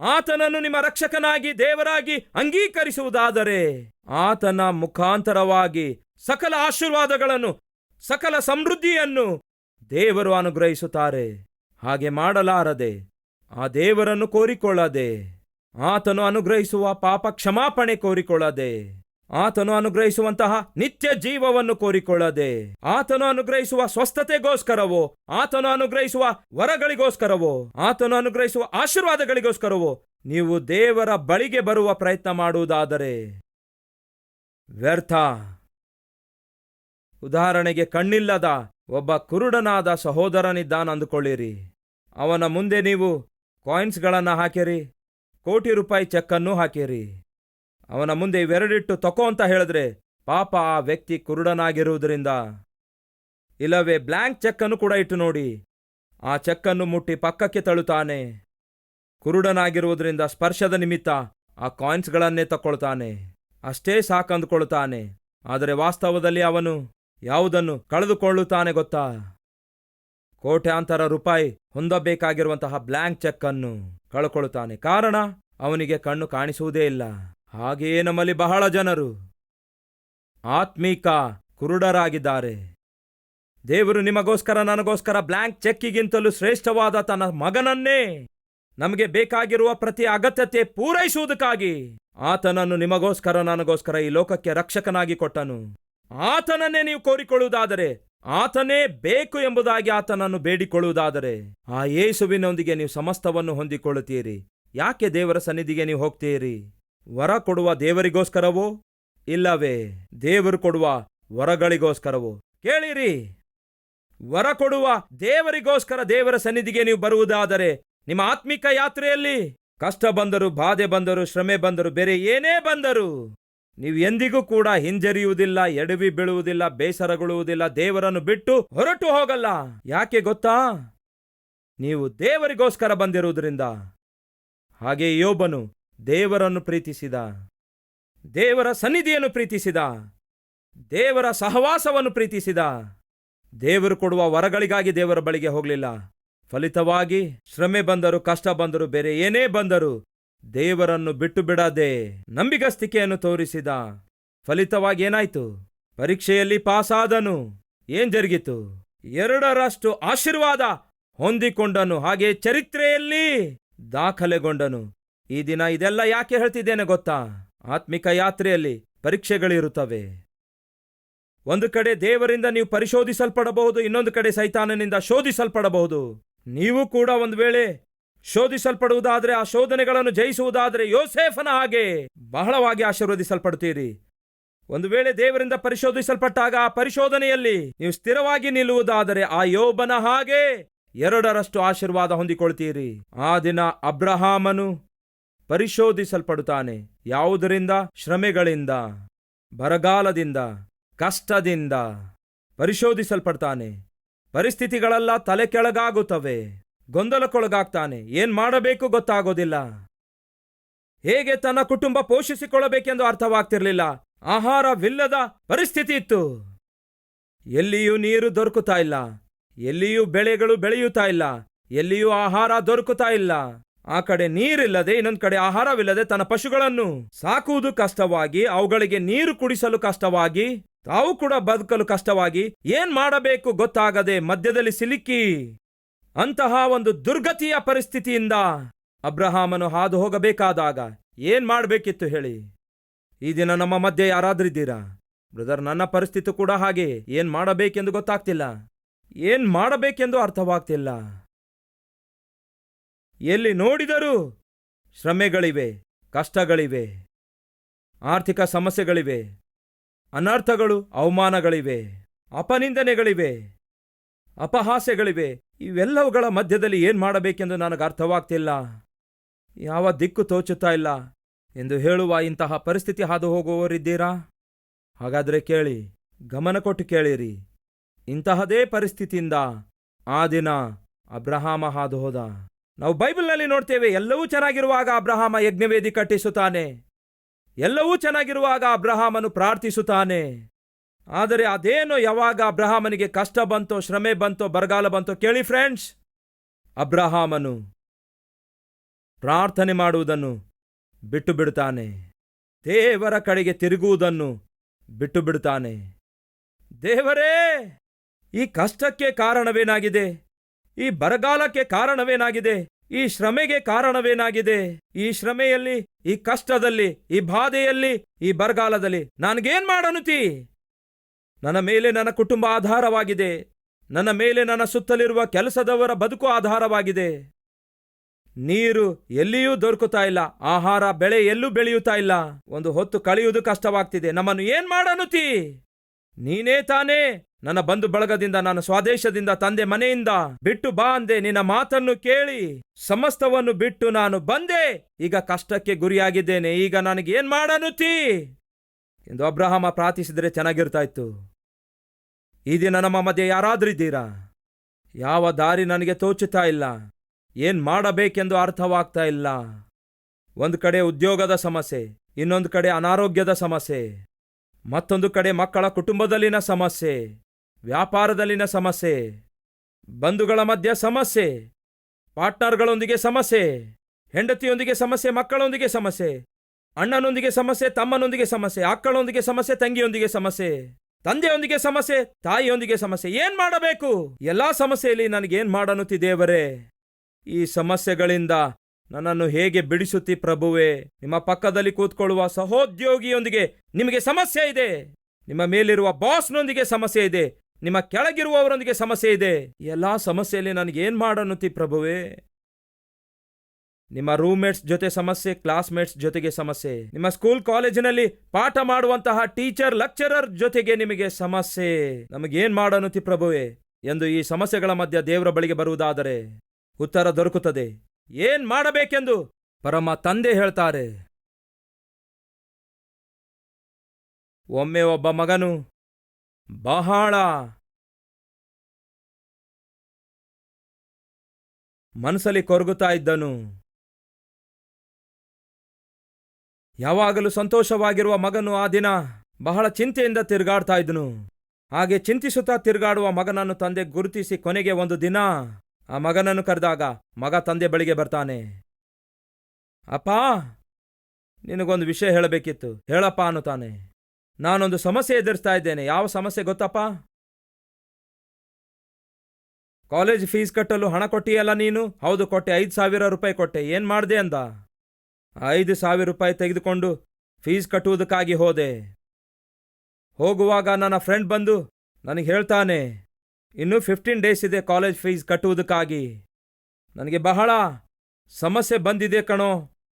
ಆತನನ್ನು ನಿಮ್ಮ ರಕ್ಷಕನಾಗಿ, ದೇವರಾಗಿ ಅಂಗೀಕರಿಸುವುದಾದರೆ, ಆತನ ಮುಖಾಂತರವಾಗಿ ಸಕಲ ಆಶೀರ್ವಾದಗಳನ್ನು, ಸಕಲ ಸಮೃದ್ಧಿಯನ್ನು ದೇವರು ಅನುಗ್ರಹಿಸುತ್ತಾರೆ. ಹಾಗೆ ಮಾಡಲಾರದೆ, ಆ ದೇವರನ್ನು ಕೋರಿಕೊಳ್ಳದೆ, ಆತನು ಅನುಗ್ರಹಿಸುವ ಪಾಪ ಕ್ಷಮಾಪಣೆ ಕೋರಿಕೊಳ್ಳದೆ ಆತನು ಅನುಗ್ರಹಿಸುವಂತಹ ನಿತ್ಯ ಜೀವವನ್ನು ಕೋರಿಕೊಳ್ಳದೆ, ಆತನು ಅನುಗ್ರಹಿಸುವ ಸ್ವಸ್ಥತೆಗೋಸ್ಕರವೋ, ಆತನು ಅನುಗ್ರಹಿಸುವ ವರಗಳಿಗೋಸ್ಕರವೋ, ಆತನು ಅನುಗ್ರಹಿಸುವ ಆಶೀರ್ವಾದಗಳಿಗೋಸ್ಕರವೋ, ನೀವು ದೇವರ ಬಳಿಗೆ ಬರುವ ಪ್ರಯತ್ನ ಮಾಡುವುದಾದರೆ. ವ್ಯರ್ಥ. ಉದಾಹರಣೆಗೆ ಕಣ್ಣಿಲ್ಲದ ಒಬ್ಬ ಕುರುಡನಾದ ಸಹೋದರನಿದ್ದಾನ ಅಂದುಕೊಳ್ಳಿರಿ. ಅವನ ಮುಂದೆ ನೀವು ಕಾಯಿನ್ಸ್ಗಳನ್ನು ಹಾಕಿರಿ, ಕೋಟಿ ರೂಪಾಯಿ ಚೆಕ್ಕನ್ನು ಹಾಕಿರಿ. ಅವನ ಮುಂದೆ ಇವೆರಡಿಟ್ಟು ತಕೋ ಅಂತ ಹೇಳಿದ್ರೆ ಪಾಪ ಆ ವ್ಯಕ್ತಿ ಕುರುಡನಾಗಿರುವುದರಿಂದ. ಇಲ್ಲವೇ ಬ್ಲ್ಯಾಂಕ್ ಚೆಕ್ ಅನ್ನು ಕೂಡ ಇಟ್ಟು ನೋಡಿ. ಆ ಚೆಕ್ ಅನ್ನು ಮುಟ್ಟಿ ಪಕ್ಕಕ್ಕೆ ತಳ್ಳುತ್ತಾನೆ. ಕುರುಡನಾಗಿರುವುದರಿಂದ ಸ್ಪರ್ಶದ ನಿಮಿತ್ತ ಆ ಕಾಯಿನ್ಸ್ಗಳನ್ನೇ ತಕ್ಕೊಳ್ತಾನೆ. ಅಷ್ಟೇ ಸಾಕಂದುಕೊಳ್ಳುತ್ತಾನೆ. ಆದರೆ ವಾಸ್ತವದಲ್ಲಿ ಅವನು ಯಾವುದನ್ನು ಕಳೆದುಕೊಳ್ಳುತ್ತಾನೆ ಗೊತ್ತಾ? ಕೋಟ್ಯಾಂತರ ರೂಪಾಯಿ ಹೊಂದಬೇಕಾಗಿರುವಂತಹ ಬ್ಲ್ಯಾಂಕ್ ಚೆಕ್ ಅನ್ನು ಕಳ್ಕೊಳ್ಳುತ್ತಾನೆ. ಕಾರಣ ಅವನಿಗೆ ಕಣ್ಣು ಕಾಣಿಸುವುದೇ ಇಲ್ಲ. ಹಾಗೆಯೇ ನಮ್ಮಲ್ಲಿ ಬಹಳ ಜನರು. ಆತ್ಮೀಕ ಕುರುಡರಾಗಿದ್ದಾರೆ. ದೇವರು ನಿಮಗೋಸ್ಕರ ನನಗೋಸ್ಕರ ಬ್ಲ್ಯಾಂಕ್ ಚೆಕ್ಕಿಗಿಂತಲೂ ಶ್ರೇಷ್ಠವಾದ ತನ್ನ ಮಗನನ್ನೇ ನಮಗೆ ಬೇಕಾಗಿರುವ ಪ್ರತಿ ಅಗತ್ಯತೆ ಪೂರೈಸುವುದಕ್ಕಾಗಿ ಆತನನ್ನು ನಿಮಗೋಸ್ಕರ ನನಗೋಸ್ಕರ ಈ ಲೋಕಕ್ಕೆ ರಕ್ಷಕನಾಗಿ ಕೊಟ್ಟನು. ಆತನನ್ನೇ ನೀವು ಕೋರಿಕೊಳ್ಳುವುದಾದರೆ ಆತನೇ ಬೇಕು ಎಂಬುದಾಗಿ ಆತನನ್ನು ಬೇಡಿಕೊಳ್ಳುವುದಾದರೆ ಆ ಯೇಸುವಿನೊಂದಿಗೆ ನೀವು ಸಮಸ್ತವನ್ನು ಹೊಂದಿಕೊಳ್ಳುತ್ತೀರಿ. ಯಾಕೆ ದೇವರ ಸನ್ನಿಧಿಗೆ ನೀವು ಹೋಗ್ತೀರಿ? ವರ ಕೊಡುವ ದೇವರಿಗೋಸ್ಕರವೋ? ಇಲ್ಲವೇ, ದೇವರು ಕೊಡುವ ವರಗಳಿಗೋಸ್ಕರವೋ? ಕೇಳಿರಿ. ವರ ಕೊಡುವ ದೇವರಿಗೋಸ್ಕರ ದೇವರ ಸನ್ನಿಧಿಗೆ ನೀವು ಬರುವುದಾದರೆ ನಿಮ್ಮ ಆತ್ಮಿಕ ಯಾತ್ರೆಯಲ್ಲಿ ಕಷ್ಟ ಬಂದರು, ಬಾಧೆ ಬಂದರು, ಶ್ರಮೆ ಬಂದರು, ಬೇರೆ ಏನೇ ಬಂದರು ನೀವು ಎಂದಿಗೂ ಕೂಡ ಹಿಂಜರಿಯುವುದಿಲ್ಲ, ಎಡವಿ ಬೀಳುವುದಿಲ್ಲ, ಬೇಸರಗೊಳ್ಳುವುದಿಲ್ಲ, ದೇವರನ್ನು ಬಿಟ್ಟು ಹೊರಟು ಹೋಗಲ್ಲ. ಯಾಕೆ ಗೊತ್ತಾ? ನೀವು ದೇವರಿಗೋಸ್ಕರ ಬಂದಿರುವುದರಿಂದ. ಹಾಗೆ ಯೋಬನು ದೇವರನ್ನು ಪ್ರೀತಿಸಿದ. ದೇವರ ಸನ್ನಿಧಿಯನ್ನು ಪ್ರೀತಿಸಿದ. ದೇವರ ಸಹವಾಸವನ್ನು ಪ್ರೀತಿಸಿದ. ದೇವರು ಕೊಡುವ ವರಗಳಿಗಾಗಿ ದೇವರ ಬಳಿಗೆ ಹೋಗಲಿಲ್ಲ. ಫಲಿತವಾಗಿ ಶ್ರಮೆ ಬಂದರು, ಕಷ್ಟ ಬಂದರು, ಬೇರೆ ಏನೇ ಬಂದರು ದೇವರನ್ನು ಬಿಟ್ಟು ಬಿಡದೆ ನಂಬಿಗಸ್ತಿಕೆಯನ್ನು ತೋರಿಸಿದ. ಫಲಿತವಾಗಿ ಏನಾಯಿತು? ಪರೀಕ್ಷೆಯಲ್ಲಿ ಪಾಸಾದನು. ಏನ್ ಜರುಗಿತು? ಎರಡರಷ್ಟು ಆಶೀರ್ವಾದ ಹೊಂದಿಕೊಂಡನು. ಹಾಗೆ ಚರಿತ್ರೆಯಲ್ಲಿ ದಾಖಲೆಗೊಂಡನು. ಈ ದಿನ ಇದೆಲ್ಲ ಯಾಕೆ ಹೇಳ್ತಿದ್ದೇನೆ ಗೊತ್ತಾ? ಆತ್ಮಿಕ ಯಾತ್ರೆಯಲ್ಲಿ ಪರೀಕ್ಷೆಗಳಿರುತ್ತವೆ. ಒಂದು ಕಡೆ ದೇವರಿಂದ ನೀವು ಪರಿಶೋಧಿಸಲ್ಪಡಬಹುದು, ಇನ್ನೊಂದು ಕಡೆ ಸೈತಾನನಿಂದ ಶೋಧಿಸಲ್ಪಡಬಹುದು. ನೀವು ಕೂಡ ಒಂದು ವೇಳೆ ಶೋಧಿಸಲ್ಪಡುವುದಾದರೆ, ಆ ಶೋಧನೆಗಳನ್ನು ಜಯಿಸುವುದಾದರೆ ಯೋಸೇಫನ ಹಾಗೆ ಬಹಳವಾಗಿ ಆಶೀರ್ವದಿಸಲ್ಪಡುತ್ತೀರಿ. ಒಂದು ವೇಳೆ ದೇವರಿಂದ ಪರಿಶೋಧಿಸಲ್ಪಟ್ಟಾಗ ಆ ಪರಿಶೋಧನೆಯಲ್ಲಿ ನೀವು ಸ್ಥಿರವಾಗಿ ನಿಲ್ಲುವುದಾದರೆ ಆ ಯೋಬನ ಹಾಗೆ ಎರಡರಷ್ಟು ಆಶೀರ್ವಾದ ಹೊಂದಿಕೊಳ್ತೀರಿ ಆ ದಿನ ಅಬ್ರಹಾಮನು ಪರಿಶೋಧಿಸಲ್ಪಡುತ್ತಾನೆ. ಯಾವುದರಿಂದ? ಶ್ರಮೆಗಳಿಂದ, ಬರಗಾಲದಿಂದ, ಕಷ್ಟದಿಂದ ಪರಿಶೋಧಿಸಲ್ಪಡ್ತಾನೆ. ಪರಿಸ್ಥಿತಿಗಳೆಲ್ಲ ತಲೆ ಕೆಳಗಾಗುತ್ತವೆ ಗೊಂದಲಕ್ಕೊಳಗಾಗ್ತಾನೆ. ಏನ್ ಮಾಡಬೇಕು ಗೊತ್ತಾಗೋದಿಲ್ಲ. ಹೇಗೆ ತನ್ನ ಕುಟುಂಬ ಪೋಷಿಸಿಕೊಳ್ಳಬೇಕೆಂದು ಅರ್ಥವಾಗ್ತಿರ್ಲಿಲ್ಲ. ಆಹಾರವಿಲ್ಲದ ಪರಿಸ್ಥಿತಿ ಇತ್ತು. ಎಲ್ಲಿಯೂ ನೀರು ದೊರಕುತ್ತಾ ಇಲ್ಲ. ಎಲ್ಲಿಯೂ ಬೆಳೆಗಳು ಬೆಳೆಯುತ್ತಾ ಇಲ್ಲ. ಎಲ್ಲಿಯೂ ಆಹಾರ ದೊರಕುತ್ತಾ ಇಲ್ಲ. ಆ ಕಡೆ ನೀರಿಲ್ಲದೆ, ಇನ್ನೊಂದು ಕಡೆ ಆಹಾರವಿಲ್ಲದೆ ತನ್ನ ಪಶುಗಳನ್ನು. ಸಾಕುವುದು ಕಷ್ಟವಾಗಿ, ಅವುಗಳಿಗೆ ನೀರು ಕುಡಿಸಲು ಕಷ್ಟವಾಗಿ, ತಾವು ಕೂಡ ಬದುಕಲು ಕಷ್ಟವಾಗಿ, ಏನ್ ಮಾಡಬೇಕು ಗೊತ್ತಾಗದೆ ಮಧ್ಯದಲ್ಲಿ ಸಿಲುಕಿ. ಅಂತಹ ಒಂದು ದುರ್ಗತಿಯ ಪರಿಸ್ಥಿತಿಯಿಂದ ಅಬ್ರಹಾಮನು ಹಾದು ಹೋಗಬೇಕಾದಾಗ ಏನ್ ಮಾಡಬೇಕಿತ್ತು ಹೇಳಿ. ಈ ದಿನ ನಮ್ಮ ಮಧ್ಯೆ ಯಾರಾದ್ರಿದ್ದೀರಾ? ಬ್ರದರ್, ನನ್ನ ಪರಿಸ್ಥಿತಿ ಕೂಡ ಹಾಗೆ. ಏನ್ ಮಾಡಬೇಕೆಂದು ಗೊತ್ತಾಗ್ತಿಲ್ಲ. ಏನ್ ಮಾಡಬೇಕೆಂದು ಅರ್ಥವಾಗ್ತಿಲ್ಲ. ಎಲ್ಲಿ ನೋಡಿದರೂ ಶ್ರಮೆಗಳಿವೆ, ಕಷ್ಟಗಳಿವೆ, ಆರ್ಥಿಕ ಸಮಸ್ಯೆಗಳಿವೆ, ಅನರ್ಥಗಳು, ಅವಮಾನಗಳಿವೆ, ಅಪನಿಂದನೆಗಳಿವೆ, ಅಪಹಾಸ್ಯಗಳಿವೆ. ಇವೆಲ್ಲವುಗಳ ಮಧ್ಯದಲ್ಲಿ ಏನ್ ಮಾಡಬೇಕೆಂದು ನನಗೆ ಅರ್ಥವಾಗ್ತಿಲ್ಲ. ಯಾವ ದಿಕ್ಕು ತೋಚುತ್ತಾ ಇಲ್ಲ ಎಂದು ಹೇಳುವ ಇಂತಹ ಪರಿಸ್ಥಿತಿ ಹಾದು ಹೋಗುವವರಿದ್ದೀರಾ ಹಾಗಾದ್ರೆ ಕೇಳಿ, ಗಮನ ಕೊಟ್ಟು ಕೇಳಿರಿ. ಇಂತಹದೇ ಪರಿಸ್ಥಿತಿಯಿಂದ ಆ ದಿನ ಅಬ್ರಹಾಮ ಹಾದು ಹೋದ ನಾವು ಬೈಬಲ್ನಲ್ಲಿ ನೋಡ್ತೇವೆ, ಎಲ್ಲವೂ ಚೆನ್ನಾಗಿರುವಾಗ ಅಬ್ರಹಾಮ ಯಜ್ಞವೇದಿ ಕಟ್ಟಿಸುತ್ತಾನೆ. ಎಲ್ಲವೂ ಚೆನ್ನಾಗಿರುವಾಗ ಅಬ್ರಹಾಮನು ಪ್ರಾರ್ಥಿಸುತ್ತಾನೆ. ಆದರೆ ಅದೇನೋ ಯಾವಾಗ ಅಬ್ರಹಾಮನಿಗೆ ಕಷ್ಟ ಬಂತೋ, ಶ್ರಮೆ ಬಂತೋ, ಬರಗಾಲ ಬಂತೋ ಕೇಳಿ ಫ್ರೆಂಡ್ಸ್. ಅಬ್ರಹಾಮನು ಪ್ರಾರ್ಥನೆ ಮಾಡುವುದನ್ನು ಬಿಟ್ಟು ಬಿಡುತ್ತಾನೆ. ದೇವರ ಕಡೆಗೆ ತಿರುಗುವುದನ್ನು ಬಿಟ್ಟು ಬಿಡುತ್ತಾನೆ. ದೇವರೇ, ಈ ಕಷ್ಟಕ್ಕೆ ಕಾರಣವೇನಾಗಿದೆ? ಈ ಬರಗಾಲಕ್ಕೆ ಕಾರಣವೇನಾಗಿದೆ? ಈ ಶ್ರಮೆಗೆ ಕಾರಣವೇನಾಗಿದೆ? ಈ ಶ್ರಮೆಯಲ್ಲಿ, ಈ ಕಷ್ಟದಲ್ಲಿ, ಈ ಬಾಧೆಯಲ್ಲಿ, ಈ ಬರಗಾಲದಲ್ಲಿ ನನಗೇನ್ ಮಾಡನುತಿ ನನ್ನ ಮೇಲೆ ನನ್ನ ಕುಟುಂಬ ಆಧಾರವಾಗಿದೆ. ನನ್ನ ಮೇಲೆ ನನ್ನ ಸುತ್ತಲಿರುವ ಕೆಲಸದವರ ಬದುಕು ಆಧಾರವಾಗಿದೆ. ನೀರು ಎಲ್ಲಿಯೂ ದೊರಕುತ್ತಾ ಇಲ್ಲ. ಆಹಾರ, ಬೆಳೆ ಎಲ್ಲೂ ಬೆಳೆಯುತ್ತಾ ಇಲ್ಲ. ಒಂದು ಹೊತ್ತು ಕಳೆಯುವುದು ಕಷ್ಟವಾಗ್ತಿದೆ. ನಮ್ಮನ್ನು ಏನ್ ಮಾಡನುತಿ ನೀನೇ ತಾನೇ ನನ್ನ ಬಂಧು ಬಳಗದಿಂದ ನನ್ನ ಸ್ವದೇಶದಿಂದ ತಂದೆ ಮನೆಯಿಂದ ಬಿಟ್ಟು ಬಾ ಅಂದೆ ನಿನ್ನ ಮಾತನ್ನು ಕೇಳಿ ಸಮಸ್ತವನ್ನು ಬಿಟ್ಟು ನಾನು ಬಂದೆ. ಈಗ ಕಷ್ಟಕ್ಕೆ ಗುರಿಯಾಗಿದ್ದೇನೆ. ಈಗ ನನಗೆ ಏನ್ ಮಾಡನುತಿ ಎಂದು ಅಬ್ರಹಾಮ ಪ್ರಾರ್ಥಿಸಿದರೆ ಚೆನ್ನಾಗಿರ್ತಾ ಇತ್ತು ಈ ದಿನ ನಮ್ಮ ಮಧ್ಯೆ ಯಾರಾದ್ರಿದ್ದೀರಾ? ಯಾವ ದಾರಿ ನನಗೆ ತೋಚುತ್ತಾ ಇಲ್ಲ. ಏನ್ ಮಾಡಬೇಕೆಂದು ಅರ್ಥವಾಗ್ತಾ ಇಲ್ಲ. ಒಂದು ಕಡೆ ಉದ್ಯೋಗದ ಸಮಸ್ಯೆ, ಇನ್ನೊಂದು ಕಡೆ ಅನಾರೋಗ್ಯದ ಸಮಸ್ಯೆ, ಮತ್ತೊಂದು ಕಡೆ ಮಕ್ಕಳ ಕುಟುಂಬದಲ್ಲಿನ ಸಮಸ್ಯೆ. ವ್ಯಾಪಾರದಲ್ಲಿನ ಸಮಸ್ಯೆ, ಬಂಧುಗಳ ಮಧ್ಯ ಸಮಸ್ಯೆ, ಪಾರ್ಟ್ನರ್ಗಳೊಂದಿಗೆ ಸಮಸ್ಯೆ, ಹೆಂಡತಿಯೊಂದಿಗೆ ಸಮಸ್ಯೆ, ಮಕ್ಕಳೊಂದಿಗೆ ಸಮಸ್ಯೆ, ಅಣ್ಣನೊಂದಿಗೆ ಸಮಸ್ಯೆ, ತಮ್ಮನೊಂದಿಗೆ ಸಮಸ್ಯೆ, ಅಕ್ಕಳೊಂದಿಗೆ ಸಮಸ್ಯೆ, ತಂಗಿಯೊಂದಿಗೆ ಸಮಸ್ಯೆ, ತಂದೆಯೊಂದಿಗೆ ಸಮಸ್ಯೆ, ತಾಯಿಯೊಂದಿಗೆ ಸಮಸ್ಯೆ, ಏನ್ ಮಾಡಬೇಕು? ಎಲ್ಲಾ ಸಮಸ್ಯೆಯಲ್ಲಿ ನನಗೇನ್ ಮಾಡನುತ್ತಿ ದೇವರೇ? ಈ ಸಮಸ್ಯೆಗಳಿಂದ ನನ್ನನ್ನು ಹೇಗೆ ಬಿಡಿಸುತ್ತಿ ಪ್ರಭುವೆ? ನಿಮ್ಮ ಪಕ್ಕದಲ್ಲಿ ಕೂತ್ಕೊಳ್ಳುವ ಸಹೋದ್ಯೋಗಿಯೊಂದಿಗೆ ನಿಮಗೆ ಸಮಸ್ಯೆ ಇದೆ. ನಿಮ್ಮ ಮೇಲಿರುವ ಬಾಸ್ನೊಂದಿಗೆ ಸಮಸ್ಯೆ ಇದೆ. ನಿಮ್ಮ ಕೆಳಗಿರುವವರೊಂದಿಗೆ ಸಮಸ್ಯೆ ಇದೆ. ಎಲ್ಲಾ ಸಮಸ್ಯೆಯಲ್ಲಿ ನನಗೇನು ಮಾಡನ್ನುತ್ತಿ ಪ್ರಭುವೇ? ನಿಮ್ಮ ರೂಮ್ಮೇಟ್ಸ್ ಜೊತೆ ಸಮಸ್ಯೆ ಕ್ಲಾಸ್ಮೇಟ್ಸ್ ಜೊತೆಗೆ ಸಮಸ್ಯೆ. ನಿಮ್ಮ ಸ್ಕೂಲ್ ಕಾಲೇಜಿನಲ್ಲಿ ಪಾಠ ಮಾಡುವಂತಹ ಟೀಚರ್ ಲೆಕ್ಚರರ್ ಜೊತೆಗೆ ನಿಮಗೆ ಸಮಸ್ಯೆ. ನಮಗೇನ್ ಮಾಡನುತಿ ಪ್ರಭುವೆ? ಎಂದು ಈ ಸಮಸ್ಯೆಗಳ ಮಧ್ಯ ದೇವರ ಬಳಿಗೆ ಬರುವುದಾದರೆ ಉತ್ತರ ದೊರಕುತ್ತದೆ. ಏನ್ ಮಾಡಬೇಕೆಂದು ಪರಮ ತಂದೆ ಹೇಳ್ತಾರೆ. ಒಮ್ಮೆ ಒಬ್ಬ ಮಗನು ಬಹಳ. ಮನಸ್ಸಲ್ಲಿ ಕೊರಗುತ್ತಾ ಇದ್ದನು. ಯಾವಾಗಲೂ ಸಂತೋಷವಾಗಿರುವ ಮಗನು ಆ ದಿನ ಬಹಳ ಚಿಂತೆಯಿಂದ ತಿರುಗಾಡ್ತಾ ಇದ್ದನು. ಹಾಗೆ ಚಿಂತಿಸುತ್ತಾ ತಿರುಗಾಡುವ ಮಗನನ್ನು ತಂದೆ ಗುರುತಿಸಿ ಕೊನೆಗೆ ಒಂದು ದಿನ ಆ ಮಗನನ್ನು ಕರೆದಾಗ ಮಗ ತಂದೆ ಬಳಿಗೆ ಬರ್ತಾನೆ. ಅಪ್ಪ, ನಿನಗೊಂದು ವಿಷಯ ಹೇಳಬೇಕಿತ್ತು. ಹೇಳಪ್ಪ ಅನ್ನುತ್ತಾನೆ. ನಾನೊಂದು ಸಮಸ್ಯೆ ಎದುರಿಸ್ತಾ ಇದ್ದೇನೆ. ಯಾವ ಸಮಸ್ಯೆ ಗೊತ್ತಪ್ಪ? ಕಾಲೇಜ್ ಫೀಸ್ ಕಟ್ಟಲು ಹಣ ಕೊಟ್ಟಿಯಲ್ಲ ನೀನು? ಹೌದು ಕೊಟ್ಟೆ. ಐದು ಸಾವಿರ ರೂಪಾಯಿ ಕೊಟ್ಟೆ. ಏನು ಮಾಡಿದೆ ಅಂದ? ಐದು ಸಾವಿರ ರೂಪಾಯಿ ತೆಗೆದುಕೊಂಡು ಫೀಸ್ ಕಟ್ಟುವುದಕ್ಕಾಗಿ ಹೋದೆ. ಹೋಗುವಾಗ ನನ್ನ ಫ್ರೆಂಡ್ ಬಂದು ನನಗೆ ಹೇಳ್ತಾನೆ, ಇನ್ನೂ ಫಿಫ್ಟೀನ್ ಡೇಸ್ ಇದೆ ಕಾಲೇಜ್ ಫೀಸ್ ಕಟ್ಟುವುದಕ್ಕಾಗಿ. ನನಗೆ ಬಹಳ ಸಮಸ್ಯೆ ಬಂದಿದೆ ಕಣೋ.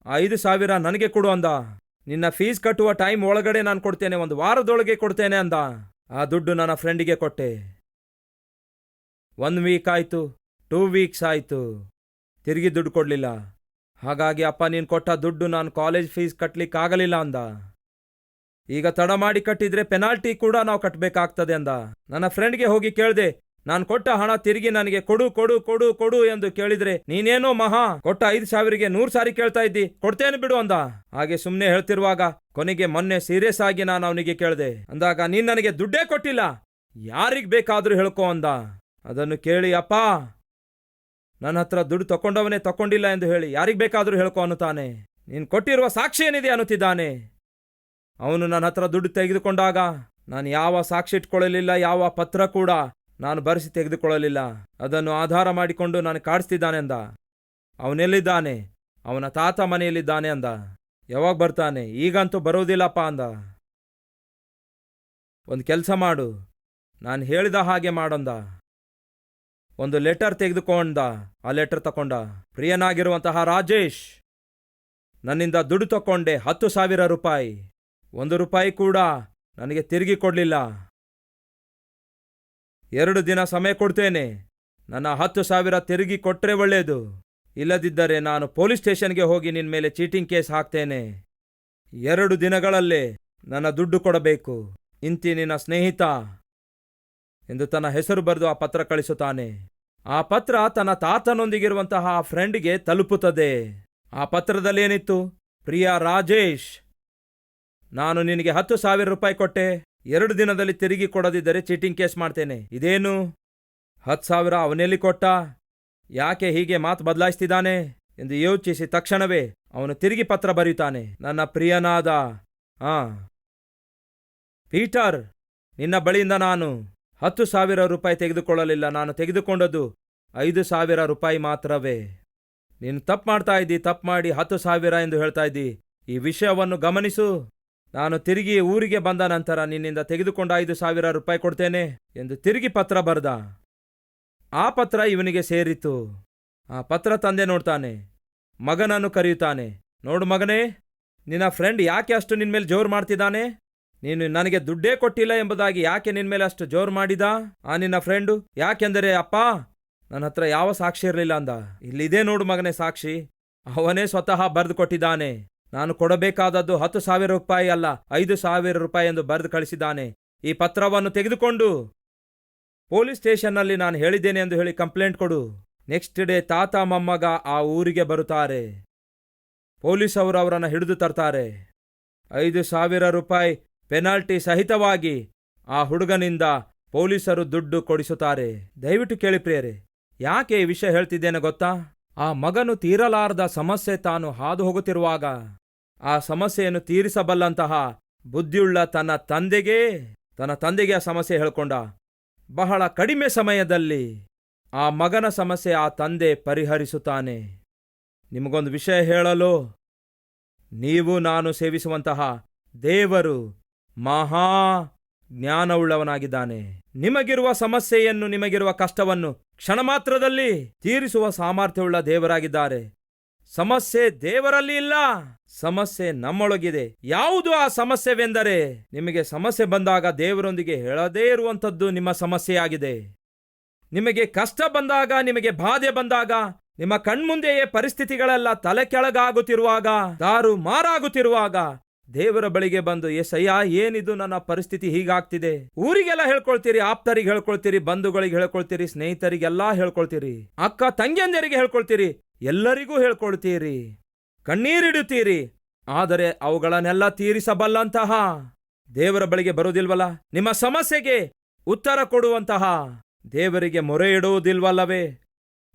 ಐದು ಸಾವಿರ ನನಗೆ ಕೊಡು ಅಂದ. ನಿನ್ನ ಫೀಸ್ ಕಟ್ಟುವ ಟೈಮ್ ಒಳಗಡೆ ನಾನು ಕೊಡ್ತೇನೆ, ಒಂದು ವಾರದೊಳಗೆ ಕೊಡ್ತೇನೆ ಅಂದ. ಆ ದುಡ್ಡು ನನ್ನ ಫ್ರೆಂಡಿಗೆ ಕೊಟ್ಟೆ. ಒನ್ ವೀಕ್ ಆಯಿತು ಟೂ ವೀಕ್ಸ್ ಆಯಿತು. ತಿರುಗಿ ದುಡ್ಡು ಕೊಡಲಿಲ್ಲ. ಹಾಗಾಗಿ ಅಪ್ಪ ನೀನು ಕೊಟ್ಟ ದುಡ್ಡು ನಾನು ಕಾಲೇಜ್ ಫೀಸ್ ಕಟ್ಲಿಕ್ಕಾಗಲಿಲ್ಲ ಅಂದ. ಈಗ ತಡ ಮಾಡಿ ಕಟ್ಟಿದ್ರೆ ಪೆನಾಲ್ಟಿ ಕೂಡ ನಾವು ಕಟ್ಟಬೇಕಾಗ್ತದೆ ಅಂದ. ನನ್ನ ಫ್ರೆಂಡ್ಗೆ ಹೋಗಿ ಕೇಳ್ದೆ ನಾನು ಕೊಟ್ಟ ಹಣ ತಿರುಗಿ ನನಗೆ ಕೊಡು ಕೊಡು ಕೊಡು ಕೊಡು ಎಂದು ಕೇಳಿದ್ರೆ, ನೀನೇನೋ ಮಹಾ, ಕೊಟ್ಟ ಐದು ಸಾವಿರಗೆ ನೂರು ಸಾರಿ ಕೇಳ್ತಾ ಇದ್ದಿ, ಕೊಡ್ತೇನೆ ಬಿಡು ಅಂದ. ಹಾಗೆ ಸುಮ್ಮನೆ ಹೇಳ್ತಿರುವಾಗ, ಕೊನೆಗೆ ಮೊನ್ನೆ ಸೀರಿಯಸ್ ಆಗಿ ನಾನು ಅವನಿಗೆ ಕೇಳಿದೆ, ಅಂದಾಗ ನೀನ್ ನನಗೆ ದುಡ್ಡೇ ಕೊಟ್ಟಿಲ್ಲ, ಯಾರಿಗ್ ಬೇಕಾದ್ರೂ ಹೇಳ್ಕೊ ಅಂದ. ಅದನ್ನು ಕೇಳಿ, ಅಪ್ಪ, ನನ್ನ ಹತ್ರ ದುಡ್ಡು ತಕೊಂಡವನೇ ತಕೊಂಡಿಲ್ಲ ಎಂದು ಹೇಳಿ, ಯಾರಿಗ್ ಬೇಕಾದರೂ ಹೇಳ್ಕೊ ಅನ್ನುತ್ತಾನೆ. ನೀನ್ ಕೊಟ್ಟಿರುವ ಸಾಕ್ಷಿ ಏನಿದೆ ಅನ್ನುತ್ತಿದ್ದಾನೆ. ಅವನು ನನ್ನ ಹತ್ರ ದುಡ್ಡು ತೆಗೆದುಕೊಂಡಾಗ, ನಾನು ಯಾವ ಸಾಕ್ಷಿ ಇಟ್ಕೊಳ್ಳಲಿಲ್ಲ, ಯಾವ ಪತ್ರ ಕೂಡ ನಾನು ಬರೆಸಿ ತೆಗೆದುಕೊಳ್ಳಲಿಲ್ಲ. ಅದನ್ನು ಆಧಾರ ಮಾಡಿಕೊಂಡು ನಾನು ಕಾಡಿಸ್ತಿದ್ದಾನೆ ಅಂದ ಅವನೆಲ್ಲಿದ್ದಾನೆ? ಅವನ ತಾತ ಮನೆಯಲ್ಲಿದ್ದಾನೆ ಅಂದ. ಯಾವಾಗ ಬರ್ತಾನೆ? ಈಗಂತೂ ಬರೋದಿಲ್ಲಪ್ಪ ಅಂದ. ಒಂದು ಕೆಲಸ ಮಾಡು. ನಾನು ಹೇಳಿದ ಹಾಗೆ ಮಾಡಂದ. ಒಂದು ಲೆಟರ್ ತೆಗೆದುಕೊಂಡ. ಆ ಲೆಟರ್ ತಕೊಂಡ. ಪ್ರಿಯನಾಗಿರುವಂತಹ ರಾಜೇಶ್! ನನ್ನಿಂದ ದುಡ್ಡು ತಕೊಂಡೆ ಹತ್ತು ಸಾವಿರ ರೂಪಾಯಿ. ಒಂದು ರೂಪಾಯಿ ಕೂಡ ನನಗೆ ತಿರುಗಿ ಕೊಡಲಿಲ್ಲ. ಎರಡು ದಿನ ಸಮಯ ಕೊಡ್ತೇನೆ. ನನ್ನ ಹತ್ತು ಸಾವಿರ ತಿರುಗಿ ಕೊಟ್ರೆ ಒಳ್ಳೆಯದು ಇಲ್ಲದಿದ್ದರೆ ನಾನು ಪೊಲೀಸ್ ಸ್ಟೇಷನ್ಗೆ ಹೋಗಿ ನಿನ್ನ ಮೇಲೆ ಚೀಟಿಂಗ್ ಕೇಸ್ ಹಾಕ್ತೇನೆ. ಎರಡು ದಿನಗಳಲ್ಲೇ ನನ್ನ ದುಡ್ಡು ಕೊಡಬೇಕು. ಇಂತಿ ನಿನ್ನ ಸ್ನೇಹಿತ ಎಂದು ತನ್ನ ಹೆಸರು ಬರೆದು ಆ ಪತ್ರ ಕಳಿಸುತ್ತಾನೆ. ಆ ಪತ್ರ ತನ್ನ ತಾತನೊಂದಿಗಿರುವಂತಹ ಆ ಫ್ರೆಂಡ್ಗೆ ತಲುಪುತ್ತದೆ. ಆ ಪತ್ರದಲ್ಲೇನಿತ್ತು? ಪ್ರಿಯ ರಾಜೇಶ್, ನಾನು ನಿನಗೆ ಹತ್ತು ಸಾವಿರ ರೂಪಾಯಿ ಕೊಟ್ಟೆ. ಎರಡು ದಿನದಲ್ಲಿ ತಿರುಗಿ ಕೊಡದಿದ್ದರೆ ಚೀಟಿಂಗ್ ಕೇಸ್ ಮಾಡ್ತೇನೆ. ಇದೇನು? ಹತ್ತು ಸಾವಿರ ಅವನೆಲ್ಲಿ ಕೊಟ್ಟ? ಯಾಕೆ ಹೀಗೆ ಮಾತು ಬದಲಾಯಿಸ್ತಿದ್ದಾನೆ? ಎಂದು ಯೋಚಿಸಿ ತಕ್ಷಣವೇ ಅವನು ತಿರುಗಿ ಪತ್ರ ಬರೆಯುತ್ತಾನೆ. ನನ್ನ ಪ್ರಿಯನಾದ, ಆ, ಪೀಟರ್, ನಿನ್ನ ಬಳಿಯಿಂದ ನಾನು ಹತ್ತು ಸಾವಿರ ರೂಪಾಯಿ ತೆಗೆದುಕೊಳ್ಳಲಿಲ್ಲ. ನಾನು ತೆಗೆದುಕೊಂಡದ್ದು ಐದು ಸಾವಿರ ರೂಪಾಯಿ ಮಾತ್ರವೇ. ನೀನು ತಪ್ಪು ಮಾಡ್ತಾ ಇದ್ದಿ, ತಪ್ಪು ಮಾಡಿ ಹತ್ತು ಸಾವಿರ ಎಂದು ಹೇಳ್ತಾ ಇದ್ದಿ. ಈ ವಿಷಯವನ್ನು ಗಮನಿಸು. ನಾನು ತಿರುಗಿ ಊರಿಗೆ ಬಂದ ನಂತರ ನಿನ್ನಿಂದ ತೆಗೆದುಕೊಂಡ ಐದು ಸಾವಿರ ರೂಪಾಯಿ ಕೊಡ್ತೇನೆ ಎಂದು ತಿರುಗಿ ಪತ್ರ ಬರೆದ. ಆ ಪತ್ರ ಇವನಿಗೆ ಸೇರಿತು ಆ ಪತ್ರ ತಂದೆ ನೋಡ್ತಾನೆ. ಮಗನನ್ನು ಕರೆಯುತ್ತಾನೆ. ನೋಡು ಮಗನೇ, ನಿನ್ನ ಫ್ರೆಂಡ್ ಯಾಕೆ ಅಷ್ಟು ನಿನ್ನ ಮೇಲೆ ಜೋರು ಮಾಡ್ತಿದ್ದಾನೆ? ನೀನು ನನಗೆ ದುಡ್ಡೇ ಕೊಟ್ಟಿಲ್ಲ ಎಂಬುದಾಗಿ ಯಾಕೆ ನಿನ್ನ ಮೇಲೆ ಅಷ್ಟು ಜೋರು ಮಾಡಿದ? ಆ ನಿನ್ನ ಫ್ರೆಂಡು, ಯಾಕೆಂದರೆ, ಅಪ್ಪ, ನನ್ನ ಹತ್ರ ಯಾವ ಸಾಕ್ಷಿ ಇರಲಿಲ್ಲ ಅಂದ. ಇಲ್ಲಿದೆ ನೋಡು ಮಗನೇ ಸಾಕ್ಷಿ. ಅವನೇ ಸ್ವತಃ ಬರೆದು ಕೊಟ್ಟಿದ್ದಾನೆ. ನಾನು ಕೊಡಬೇಕಾದದ್ದು ಹತ್ತು ಸಾವಿರ ರೂಪಾಯಿ ಅಲ್ಲ, ಐದು ಸಾವಿರ ರೂಪಾಯಿ ಎಂದು ಬರೆದು ಕಳಿಸಿದ್ದಾನೆ. ಈ ಪತ್ರವನ್ನು ತೆಗೆದುಕೊಂಡು ಪೊಲೀಸ್ ಸ್ಟೇಷನ್ನಲ್ಲಿ ನಾನು ಹೇಳಿದ್ದೇನೆ ಎಂದು ಹೇಳಿ ಕಂಪ್ಲೇಂಟ್ ಕೊಡು. ನೆಕ್ಸ್ಟ್ ಡೇ ತಾತ ಮೊಮ್ಮಗ ಆ ಊರಿಗೆ ಬರುತ್ತಾರೆ. ಪೊಲೀಸ್ ಅವರು ಅವರನ್ನು ಹಿಡಿದು ತರ್ತಾರೆ. ಐದು ಸಾವಿರ ರೂಪಾಯಿ ಪೆನಾಲ್ಟಿ ಸಹಿತವಾಗಿ ಆ ಹುಡುಗನಿಂದ ಪೊಲೀಸರು ದುಡ್ಡು ಕೊಡಿಸುತ್ತಾರೆ. ದಯವಿಟ್ಟು ಕೇಳಿ ಪ್ರಿಯರೇ, ಯಾಕೆ ಈ ವಿಷಯ ಹೇಳ್ತಿದ್ದೇನೆ ಗೊತ್ತಾ? ಆ ಮಗನು ತೀರಲಾರದ ಸಮಸ್ಯೆ ತಾನು ಹಾದು ಹೋಗುತ್ತಿರುವಾಗ ಆ ಸಮಸ್ಯೆಯನ್ನು ತೀರಿಸಬಲ್ಲಂತಹ ಬುದ್ಧಿಯುಳ್ಳ ತನ್ನ ತಂದೆಗೆ ತನ್ನ ತಂದೆಗೆ ಆ ಸಮಸ್ಯೆ ಹೇಳ್ಕೊಂಡ. ಬಹಳ ಕಡಿಮೆ ಸಮಯದಲ್ಲಿ ಆ ಮಗನ ಸಮಸ್ಯೆ ಆ ತಂದೆ ಪರಿಹರಿಸುತ್ತಾನೆ. ನಿಮಗೊಂದು ವಿಷಯ ಹೇಳಲು, ನೀವು ನಾನು ಸೇವಿಸುವಂತಹ ದೇವರು ಮಹಾ ಜ್ಞಾನವುಳ್ಳವನಾಗಿದ್ದಾನೆ. ನಿಮಗಿರುವ ಸಮಸ್ಯೆಯನ್ನು, ನಿಮಗಿರುವ ಕಷ್ಟವನ್ನು ಕ್ಷಣ ಮಾತ್ರದಲ್ಲಿ ತೀರಿಸುವ ಸಾಮರ್ಥ್ಯವುಳ್ಳ ದೇವರಾಗಿದ್ದಾರೆ. ಸಮಸ್ಯೆ ದೇವರಲ್ಲಿ ಇಲ್ಲ, ಸಮಸ್ಯೆ ನಮ್ಮೊಳಗಿದೆ. ಯಾವುದು ಆ ಸಮಸ್ಯೆವೆಂದರೆ, ನಿಮಗೆ ಸಮಸ್ಯೆ ಬಂದಾಗ ದೇವರೊಂದಿಗೆ ಹೇಳದೇ ಇರುವಂಥದ್ದು ನಿಮ್ಮ ಸಮಸ್ಯೆಯಾಗಿದೆ. ನಿಮಗೆ ಕಷ್ಟ ಬಂದಾಗ, ನಿಮಗೆ ಬಾಧೆ ಬಂದಾಗ, ನಿಮ್ಮ ಕಣ್ಮುಂದೆಯೇ ಪರಿಸ್ಥಿತಿಗಳೆಲ್ಲ ತಲೆ ಕೆಳಗಾಗುತ್ತಿರುವಾಗ, ದಾರು ಮಾರಾಗುತ್ತಿರುವಾಗ, ದೇವರ ಬಳಿಗೆ ಬಂದು ಎಸಯ್ಯ ಏನಿದು ನನ್ನ ಪರಿಸ್ಥಿತಿ ಹೀಗಾಗ್ತಿದೆ? ಊರಿಗೆಲ್ಲ ಹೇಳ್ಕೊಳ್ತೀರಿ, ಆಪ್ತರಿಗೆ ಹೇಳ್ಕೊಳ್ತೀರಿ, ಬಂಧುಗಳಿಗೆ ಹೇಳ್ಕೊಳ್ತೀರಿ, ಸ್ನೇಹಿತರಿಗೆಲ್ಲ ಹೇಳ್ಕೊಳ್ತೀರಿ, ಅಕ್ಕ ತಂಗಿಯಂದಿರಿಗೆ ಹೇಳ್ಕೊಳ್ತೀರಿ ಎಲ್ಲರಿಗೂ ಹೇಳ್ಕೊಳ್ತೀರಿ. ಕಣ್ಣೀರಿಡುತ್ತೀರಿ ಆದರೆ ಅವುಗಳನ್ನೆಲ್ಲ ತೀರಿಸಬಲ್ಲಂತಹ ದೇವರ ಬಳಿಗೆ ಬರುವುದಿಲ್ವಲ್ಲ? ನಿಮ್ಮ ಸಮಸ್ಯೆಗೆ ಉತ್ತರ ಕೊಡುವಂತಹ ದೇವರಿಗೆ ಮೊರೆ ಇಡುವುದಿಲ್ವಲ್ಲವೇ?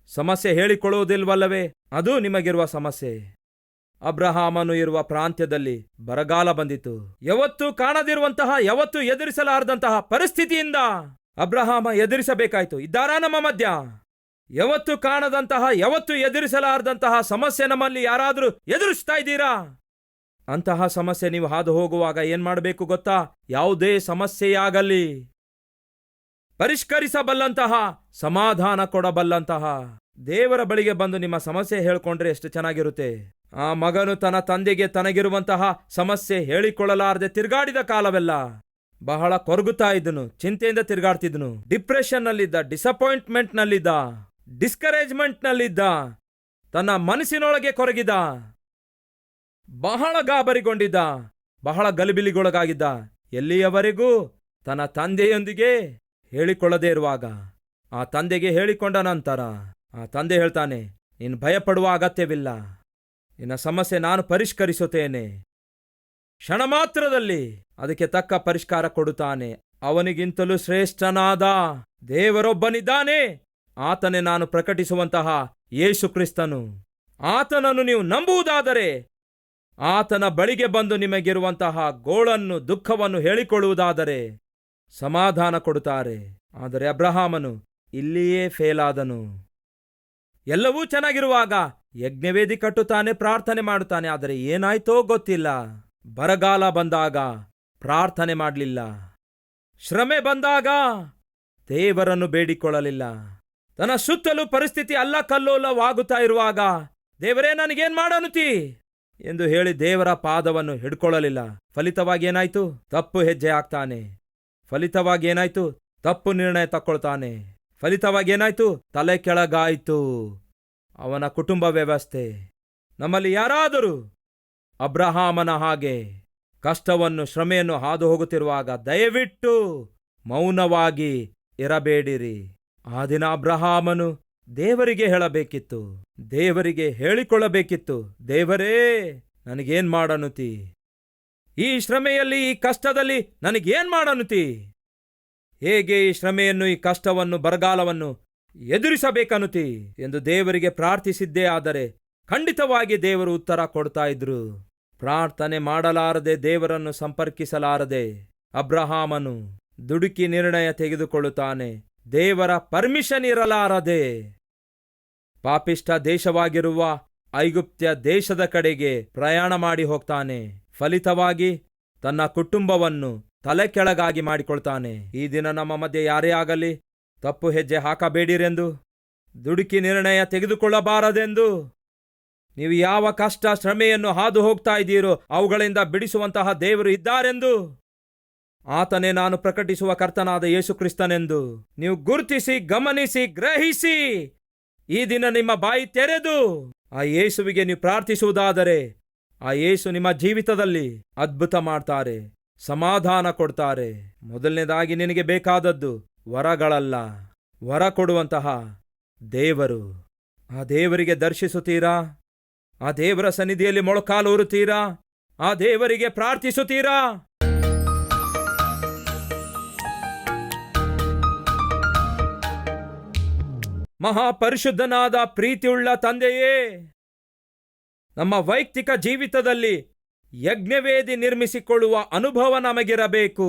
ಸಮಸ್ಯೆ ಹೇಳಿಕೊಳ್ಳುವುದಿಲ್ವಲ್ಲವೇ? ಅದು ನಿಮಗಿರುವ ಸಮಸ್ಯೆ. ಅಬ್ರಹಾಮನು ಇರುವ ಪ್ರಾಂತ್ಯದಲ್ಲಿ ಬರಗಾಲ ಬಂದಿತು. ಯಾವತ್ತೂ ಕಾಣದಿರುವಂತಹ, ಯಾವತ್ತೂ ಎದುರಿಸಲಾರದಂತಹ ಪರಿಸ್ಥಿತಿಯಿಂದ ಅಬ್ರಹಾಮ ಎದುರಿಸಬೇಕಾಯ್ತು. ಇದ್ದಾರಾ ನಮ್ಮ ಮಧ್ಯ? ಯಾವತ್ತೂ ಕಾಣದಂತಹ, ಯಾವತ್ತು ಎದುರಿಸಲಾರದಂತಹ ಸಮಸ್ಯೆ ನಮ್ಮಲ್ಲಿ ಯಾರಾದರೂ ಎದುರಿಸ್ತಾ ಇದ್ದೀರಾ? ಅಂತಹ ಸಮಸ್ಯೆ ನೀವು ಹಾದು ಹೋಗುವಾಗ ಏನ್ ಮಾಡಬೇಕು ಗೊತ್ತಾ? ಯಾವುದೇ ಸಮಸ್ಯೆಯಾಗಲಿ. ಪರಿಷ್ಕರಿಸಬಲ್ಲಂತಹ, ಸಮಾಧಾನ ಕೊಡಬಲ್ಲಂತಹ. ದೇವರ ಬಳಿಗೆ ಬಂದು ನಿಮ್ಮ ಸಮಸ್ಯೆ ಹೇಳ್ಕೊಂಡ್ರೆ ಎಷ್ಟು ಚೆನ್ನಾಗಿರುತ್ತೆ. ಆ ಮಗನು ತನ್ನ ತಂದೆಗೆ ತನಗಿರುವಂತಹ ಸಮಸ್ಯೆ ಹೇಳಿಕೊಳ್ಳಲಾರದೆ ತಿರುಗಾಡಿದ ಕಾಲವೆಲ್ಲ. ಬಹಳ ಕೊರಗುತ್ತಾ ಇದ್ದನು, ಚಿಂತೆಯಿಂದ ತಿರುಗಾಡ್ತಿದ್ನು ಡಿಪ್ರೆಷನ್ ನಲ್ಲಿದ್ದ ಡಿಸಪಾಯಿಂಟ್ಮೆಂಟ್ ನಲ್ಲಿದ್ದ ತನ್ನ ಮನಸ್ಸಿನೊಳಗೆ ಕೊರಗಿದ, ಬಹಳ ಗಾಬರಿಗೊಂಡಿದ್ದ, ಬಹಳ ಗಲಿಬಿಲಿಗೊಳಗಾಗಿದ್ದ, ಎಲ್ಲಿಯವರೆಗೂ ತನ್ನ ತಂದೆಯೊಂದಿಗೆ ಹೇಳಿಕೊಳ್ಳದೇ ಇರುವಾಗ, ಆ ತಂದೆಗೆ ಹೇಳಿಕೊಂಡ ನಂತರ, ಆ ತಂದೆ ಹೇಳ್ತಾನೆ, ನೀನು ಭಯಪಡುವ ಅಗತ್ಯವಿಲ್ಲ, ನಿನ್ನ ಸಮಸ್ಯೆ ನಾನು ಪರಿಷ್ಕರಿಸುತ್ತೇನೆ. ಕ್ಷಣ ಮಾತ್ರದಲ್ಲಿ ಅದಕ್ಕೆ ತಕ್ಕ ಪರಿಷ್ಕಾರ ಕೊಡುತ್ತಾನೆ. ಅವನಿಗಿಂತಲೂ ಶ್ರೇಷ್ಠನಾದ ದೇವರೊಬ್ಬನಿದ್ದಾನೆ. ಆತನೇ ನಾನು ಪ್ರಕಟಿಸುವಂತಹ ಯೇಸು ಕ್ರಿಸ್ತನು. ಆತನನ್ನು ನೀವು ನಂಬುವುದಾದರೆ ಆತನ ಬಳಿಗೆ ಬಂದು ನಿಮಗಿರುವಂತಹ ಗೋಳನ್ನು, ದುಃಖವನ್ನು ಹೇಳಿಕೊಳ್ಳುವುದಾದರೆ ಸಮಾಧಾನ ಕೊಡುತ್ತಾರೆ. ಆದರೆ ಅಬ್ರಹಾಮನು ಇಲ್ಲಿಯೇ ಫೇಲಾದನು. ಎಲ್ಲವೂ ಚೆನ್ನಾಗಿರುವಾಗ ಯಜ್ಞವೇದಿ ಕಟ್ಟುತ್ತಾನೆ, ಪ್ರಾರ್ಥನೆ ಮಾಡುತ್ತಾನೆ, ಆದರೆ ಏನಾಯ್ತೋ ಗೊತ್ತಿಲ್ಲ. ಬರಗಾಲ ಬಂದಾಗ ಪ್ರಾರ್ಥನೆ ಮಾಡಲಿಲ್ಲ. ಶ್ರಮೆ ಬಂದಾಗ ದೇವರನ್ನು ಬೇಡಿಕೊಳ್ಳಲಿಲ್ಲ. ತನ್ನ ಸುತ್ತಲೂ ಪರಿಸ್ಥಿತಿ ಅಲ್ಲ ಕಲ್ಲೋಲವಾಗುತ್ತಾ ಇರುವಾಗ, ದೇವರೇ, ನನಗೇನ್ ಮಾಡನುತಿ ಎಂದು ಹೇಳಿ ದೇವರ ಪಾದವನ್ನು ಹಿಡ್ಕೊಳ್ಳಲಿಲ್ಲ. ಫಲಿತವಾಗಿ ಏನಾಯ್ತು? ತಪ್ಪು ಹೆಜ್ಜೆ ಹಾಕ್ತಾನೆ. ಫಲಿತವಾಗಿ ಏನಾಯ್ತು? ತಪ್ಪು ನಿರ್ಣಯ ತಕ್ಕೊಳ್ತಾನೆ. ಫಲಿತವಾಗಿ ಏನಾಯ್ತು? ತಲೆ ಕೆಳಗಾಯಿತು. ಅವನ ಕುಟುಂಬ ವ್ಯವಸ್ಥೆ. ನಮ್ಮಲ್ಲಿ ಯಾರಾದರೂ ಅಬ್ರಹಾಮನ ಹಾಗೆ ಕಷ್ಟವನ್ನು, ಶ್ರಮೆಯನ್ನು ಹಾದು ಹೋಗುತ್ತಿರುವಾಗ ದಯವಿಟ್ಟು ಮೌನವಾಗಿ ಇರಬೇಡಿರಿ. ಆ ದಿನ ಅಬ್ರಹಾಮನು ದೇವರಿಗೆ ಹೇಳಬೇಕಿತ್ತು. ದೇವರಿಗೆ ಹೇಳಿಕೊಳ್ಳಬೇಕಿತ್ತು. ದೇವರೇ, ನನಗೇನ್ ಮಾಡನುತಿ ಈ ಶ್ರಮೆಯಲ್ಲಿ, ಈ ಕಷ್ಟದಲ್ಲಿ ನನಗೇನ್ ಮಾಡನುತಿ ಹೇಗೆ ಈ ಶ್ರಮೆಯನ್ನು, ಈ ಕಷ್ಟವನ್ನು, ಬರಗಾಲವನ್ನು ಎದುರಿಸಬೇಕನುತಿ ಎಂದು ದೇವರಿಗೆ ಪ್ರಾರ್ಥಿಸಿದ್ದೇ ಆದರೆ ಖಂಡಿತವಾಗಿ ದೇವರು ಉತ್ತರ ಕೊಡ್ತಾ ಇದ್ರು. ಪ್ರಾರ್ಥನೆ ಮಾಡಲಾರದೆ ದೇವರನ್ನು ಸಂಪರ್ಕಿಸಲಾರದೆ ಅಬ್ರಹಾಮನು ದುಡುಕಿ ನಿರ್ಣಯ ತೆಗೆದುಕೊಳ್ಳುತ್ತಾನೆ. ದೇವರ ಪರ್ಮಿಷನ್ ಇರಲಾರದೆ. ಪಾಪಿಷ್ಟ ದೇಶವಾಗಿರುವ ಐಗುಪ್ತ್ಯ ದೇಶದ ಕಡೆಗೆ ಪ್ರಯಾಣ ಮಾಡಿ ಹೋಗ್ತಾನೆ. ಫಲಿತವಾಗಿ ತನ್ನ ಕುಟುಂಬವನ್ನು ತಲೆ ಕೆಳಗಾಗಿ ಮಾಡಿಕೊಳ್ತಾನೆ. ಈ ದಿನ ನಮ್ಮ ಮಧ್ಯೆ ಯಾರೇ ಆಗಲಿ ತಪ್ಪು ಹೆಜ್ಜೆ ಹಾಕಬೇಡಿರೆಂದು, ದುಡುಕಿ ನಿರ್ಣಯ ತೆಗೆದುಕೊಳ್ಳಬಾರದೆಂದು. ನೀವು ಯಾವ ಕಷ್ಟ ಶ್ರಮೆಯನ್ನು ಹಾದು ಹೋಗ್ತಾ ಇದ್ದೀರೋ ಅವುಗಳಿಂದ ಬಿಡಿಸುವಂತಹ ದೇವರು ಇದ್ದಾರೆಂದು. ಆತನೇ ನಾನು ಪ್ರಕಟಿಸುವ ಕರ್ತನಾದ ಯೇಸುಕ್ರಿಸ್ತನೆಂದು. ನೀವು ಗುರುತಿಸಿ, ಗಮನಿಸಿ, ಗ್ರಹಿಸಿ. ಈ ದಿನ ನಿಮ್ಮ ಬಾಯಿ ತೆರೆದು ಆ ಯೇಸುವಿಗೆ ನೀವು ಪ್ರಾರ್ಥಿಸುವುದಾದರೆ ಆ ಯೇಸು ನಿಮ್ಮ ಜೀವಿತದಲ್ಲಿ ಅದ್ಭುತ ಮಾಡ್ತಾರೆ, ಸಮಾಧಾನ ಕೊಡ್ತಾರೆ. ಮೊದಲನೇದಾಗಿ ನಿನಗೆ ಬೇಕಾದದ್ದು ವರಗಳಲ್ಲ, ವರ ಕೊಡುವಂತಹ ದೇವರು. ಆ ದೇವರಿಗೆ ದರ್ಶಿಸುತ್ತೀರಾ? ಆ ದೇವರ ಸನ್ನಿಧಿಯಲ್ಲಿ ಮೊಳಕಾಲೂರುತ್ತೀರಾ? ಆ ದೇವರಿಗೆ ಪ್ರಾರ್ಥಿಸುತ್ತೀರಾ? ಮಹಾಪರಿಶುದ್ಧನಾದ ಪ್ರೀತಿಯುಳ್ಳ ತಂದೆಯೇ, ನಮ್ಮ ವೈಯಕ್ತಿಕ ಜೀವಿತದಲ್ಲಿ ಯಜ್ಞವೇದಿ ನಿರ್ಮಿಸಿಕೊಳ್ಳುವ ಅನುಭವ ನಮಗಿರಬೇಕು.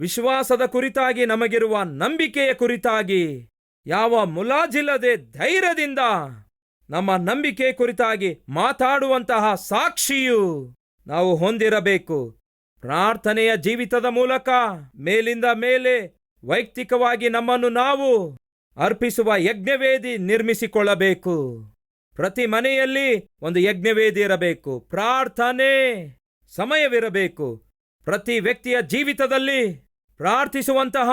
ವಿಶ್ವಾಸದ ಕುರಿತಾಗಿ ನಮಗಿರುವ ನಂಬಿಕೆಯ ಕುರಿತಾಗಿ, ಯಾವ ಮುಲಾಜಿಲ್ಲದೆ ಧೈರ್ಯದಿಂದ ನಮ್ಮ ನಂಬಿಕೆ ಕುರಿತಾಗಿ ಮಾತಾಡುವಂತಹ ಸಾಕ್ಷಿಯು ನಾವು ಹೊಂದಿರಬೇಕು. ಪ್ರಾರ್ಥನೆಯ ಜೀವಿತದ ಮೂಲಕ ಮೇಲಿಂದ ಮೇಲೆ ವೈಯಕ್ತಿಕವಾಗಿ ನಮ್ಮನ್ನು ನಾವು ಅರ್ಪಿಸುವ ಯಜ್ಞವೇದಿ ನಿರ್ಮಿಸಿಕೊಳ್ಳಬೇಕು. ಪ್ರತಿ ಮನೆಯಲ್ಲಿ ಒಂದು ಯಜ್ಞವೇದಿ ಇರಬೇಕು. ಪ್ರಾರ್ಥನೆ ಸಮಯವಿರಬೇಕು. ಪ್ರತಿ ವ್ಯಕ್ತಿಯ ಜೀವಿತದಲ್ಲಿ ಪ್ರಾರ್ಥಿಸುವಂತಹ,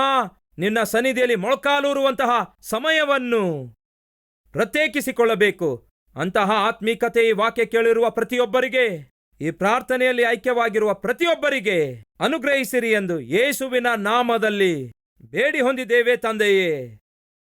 ನಿನ್ನ ಸನ್ನಿಧಿಯಲ್ಲಿ ಮೊಳಕಾಲೂರುವಂತಹ ಸಮಯವನ್ನು ಪ್ರತ್ಯೇಕಿಸಿಕೊಳ್ಳಬೇಕು. ಅಂತಹ ಆತ್ಮೀಕತೆ ಈ ವಾಕ್ಯ ಕೇಳಿರುವ ಪ್ರತಿಯೊಬ್ಬರಿಗೆ, ಈ ಪ್ರಾರ್ಥನೆಯಲ್ಲಿ ಐಕ್ಯವಾಗಿರುವ ಪ್ರತಿಯೊಬ್ಬರಿಗೆ ಅನುಗ್ರಹಿಸಿರಿ ಎಂದು ಯೇಸುವಿನ ನಾಮದಲ್ಲಿ ಬೇಡಿ ಹೊಂದಿದ್ದೇವೆ ತಂದೆಯೇ.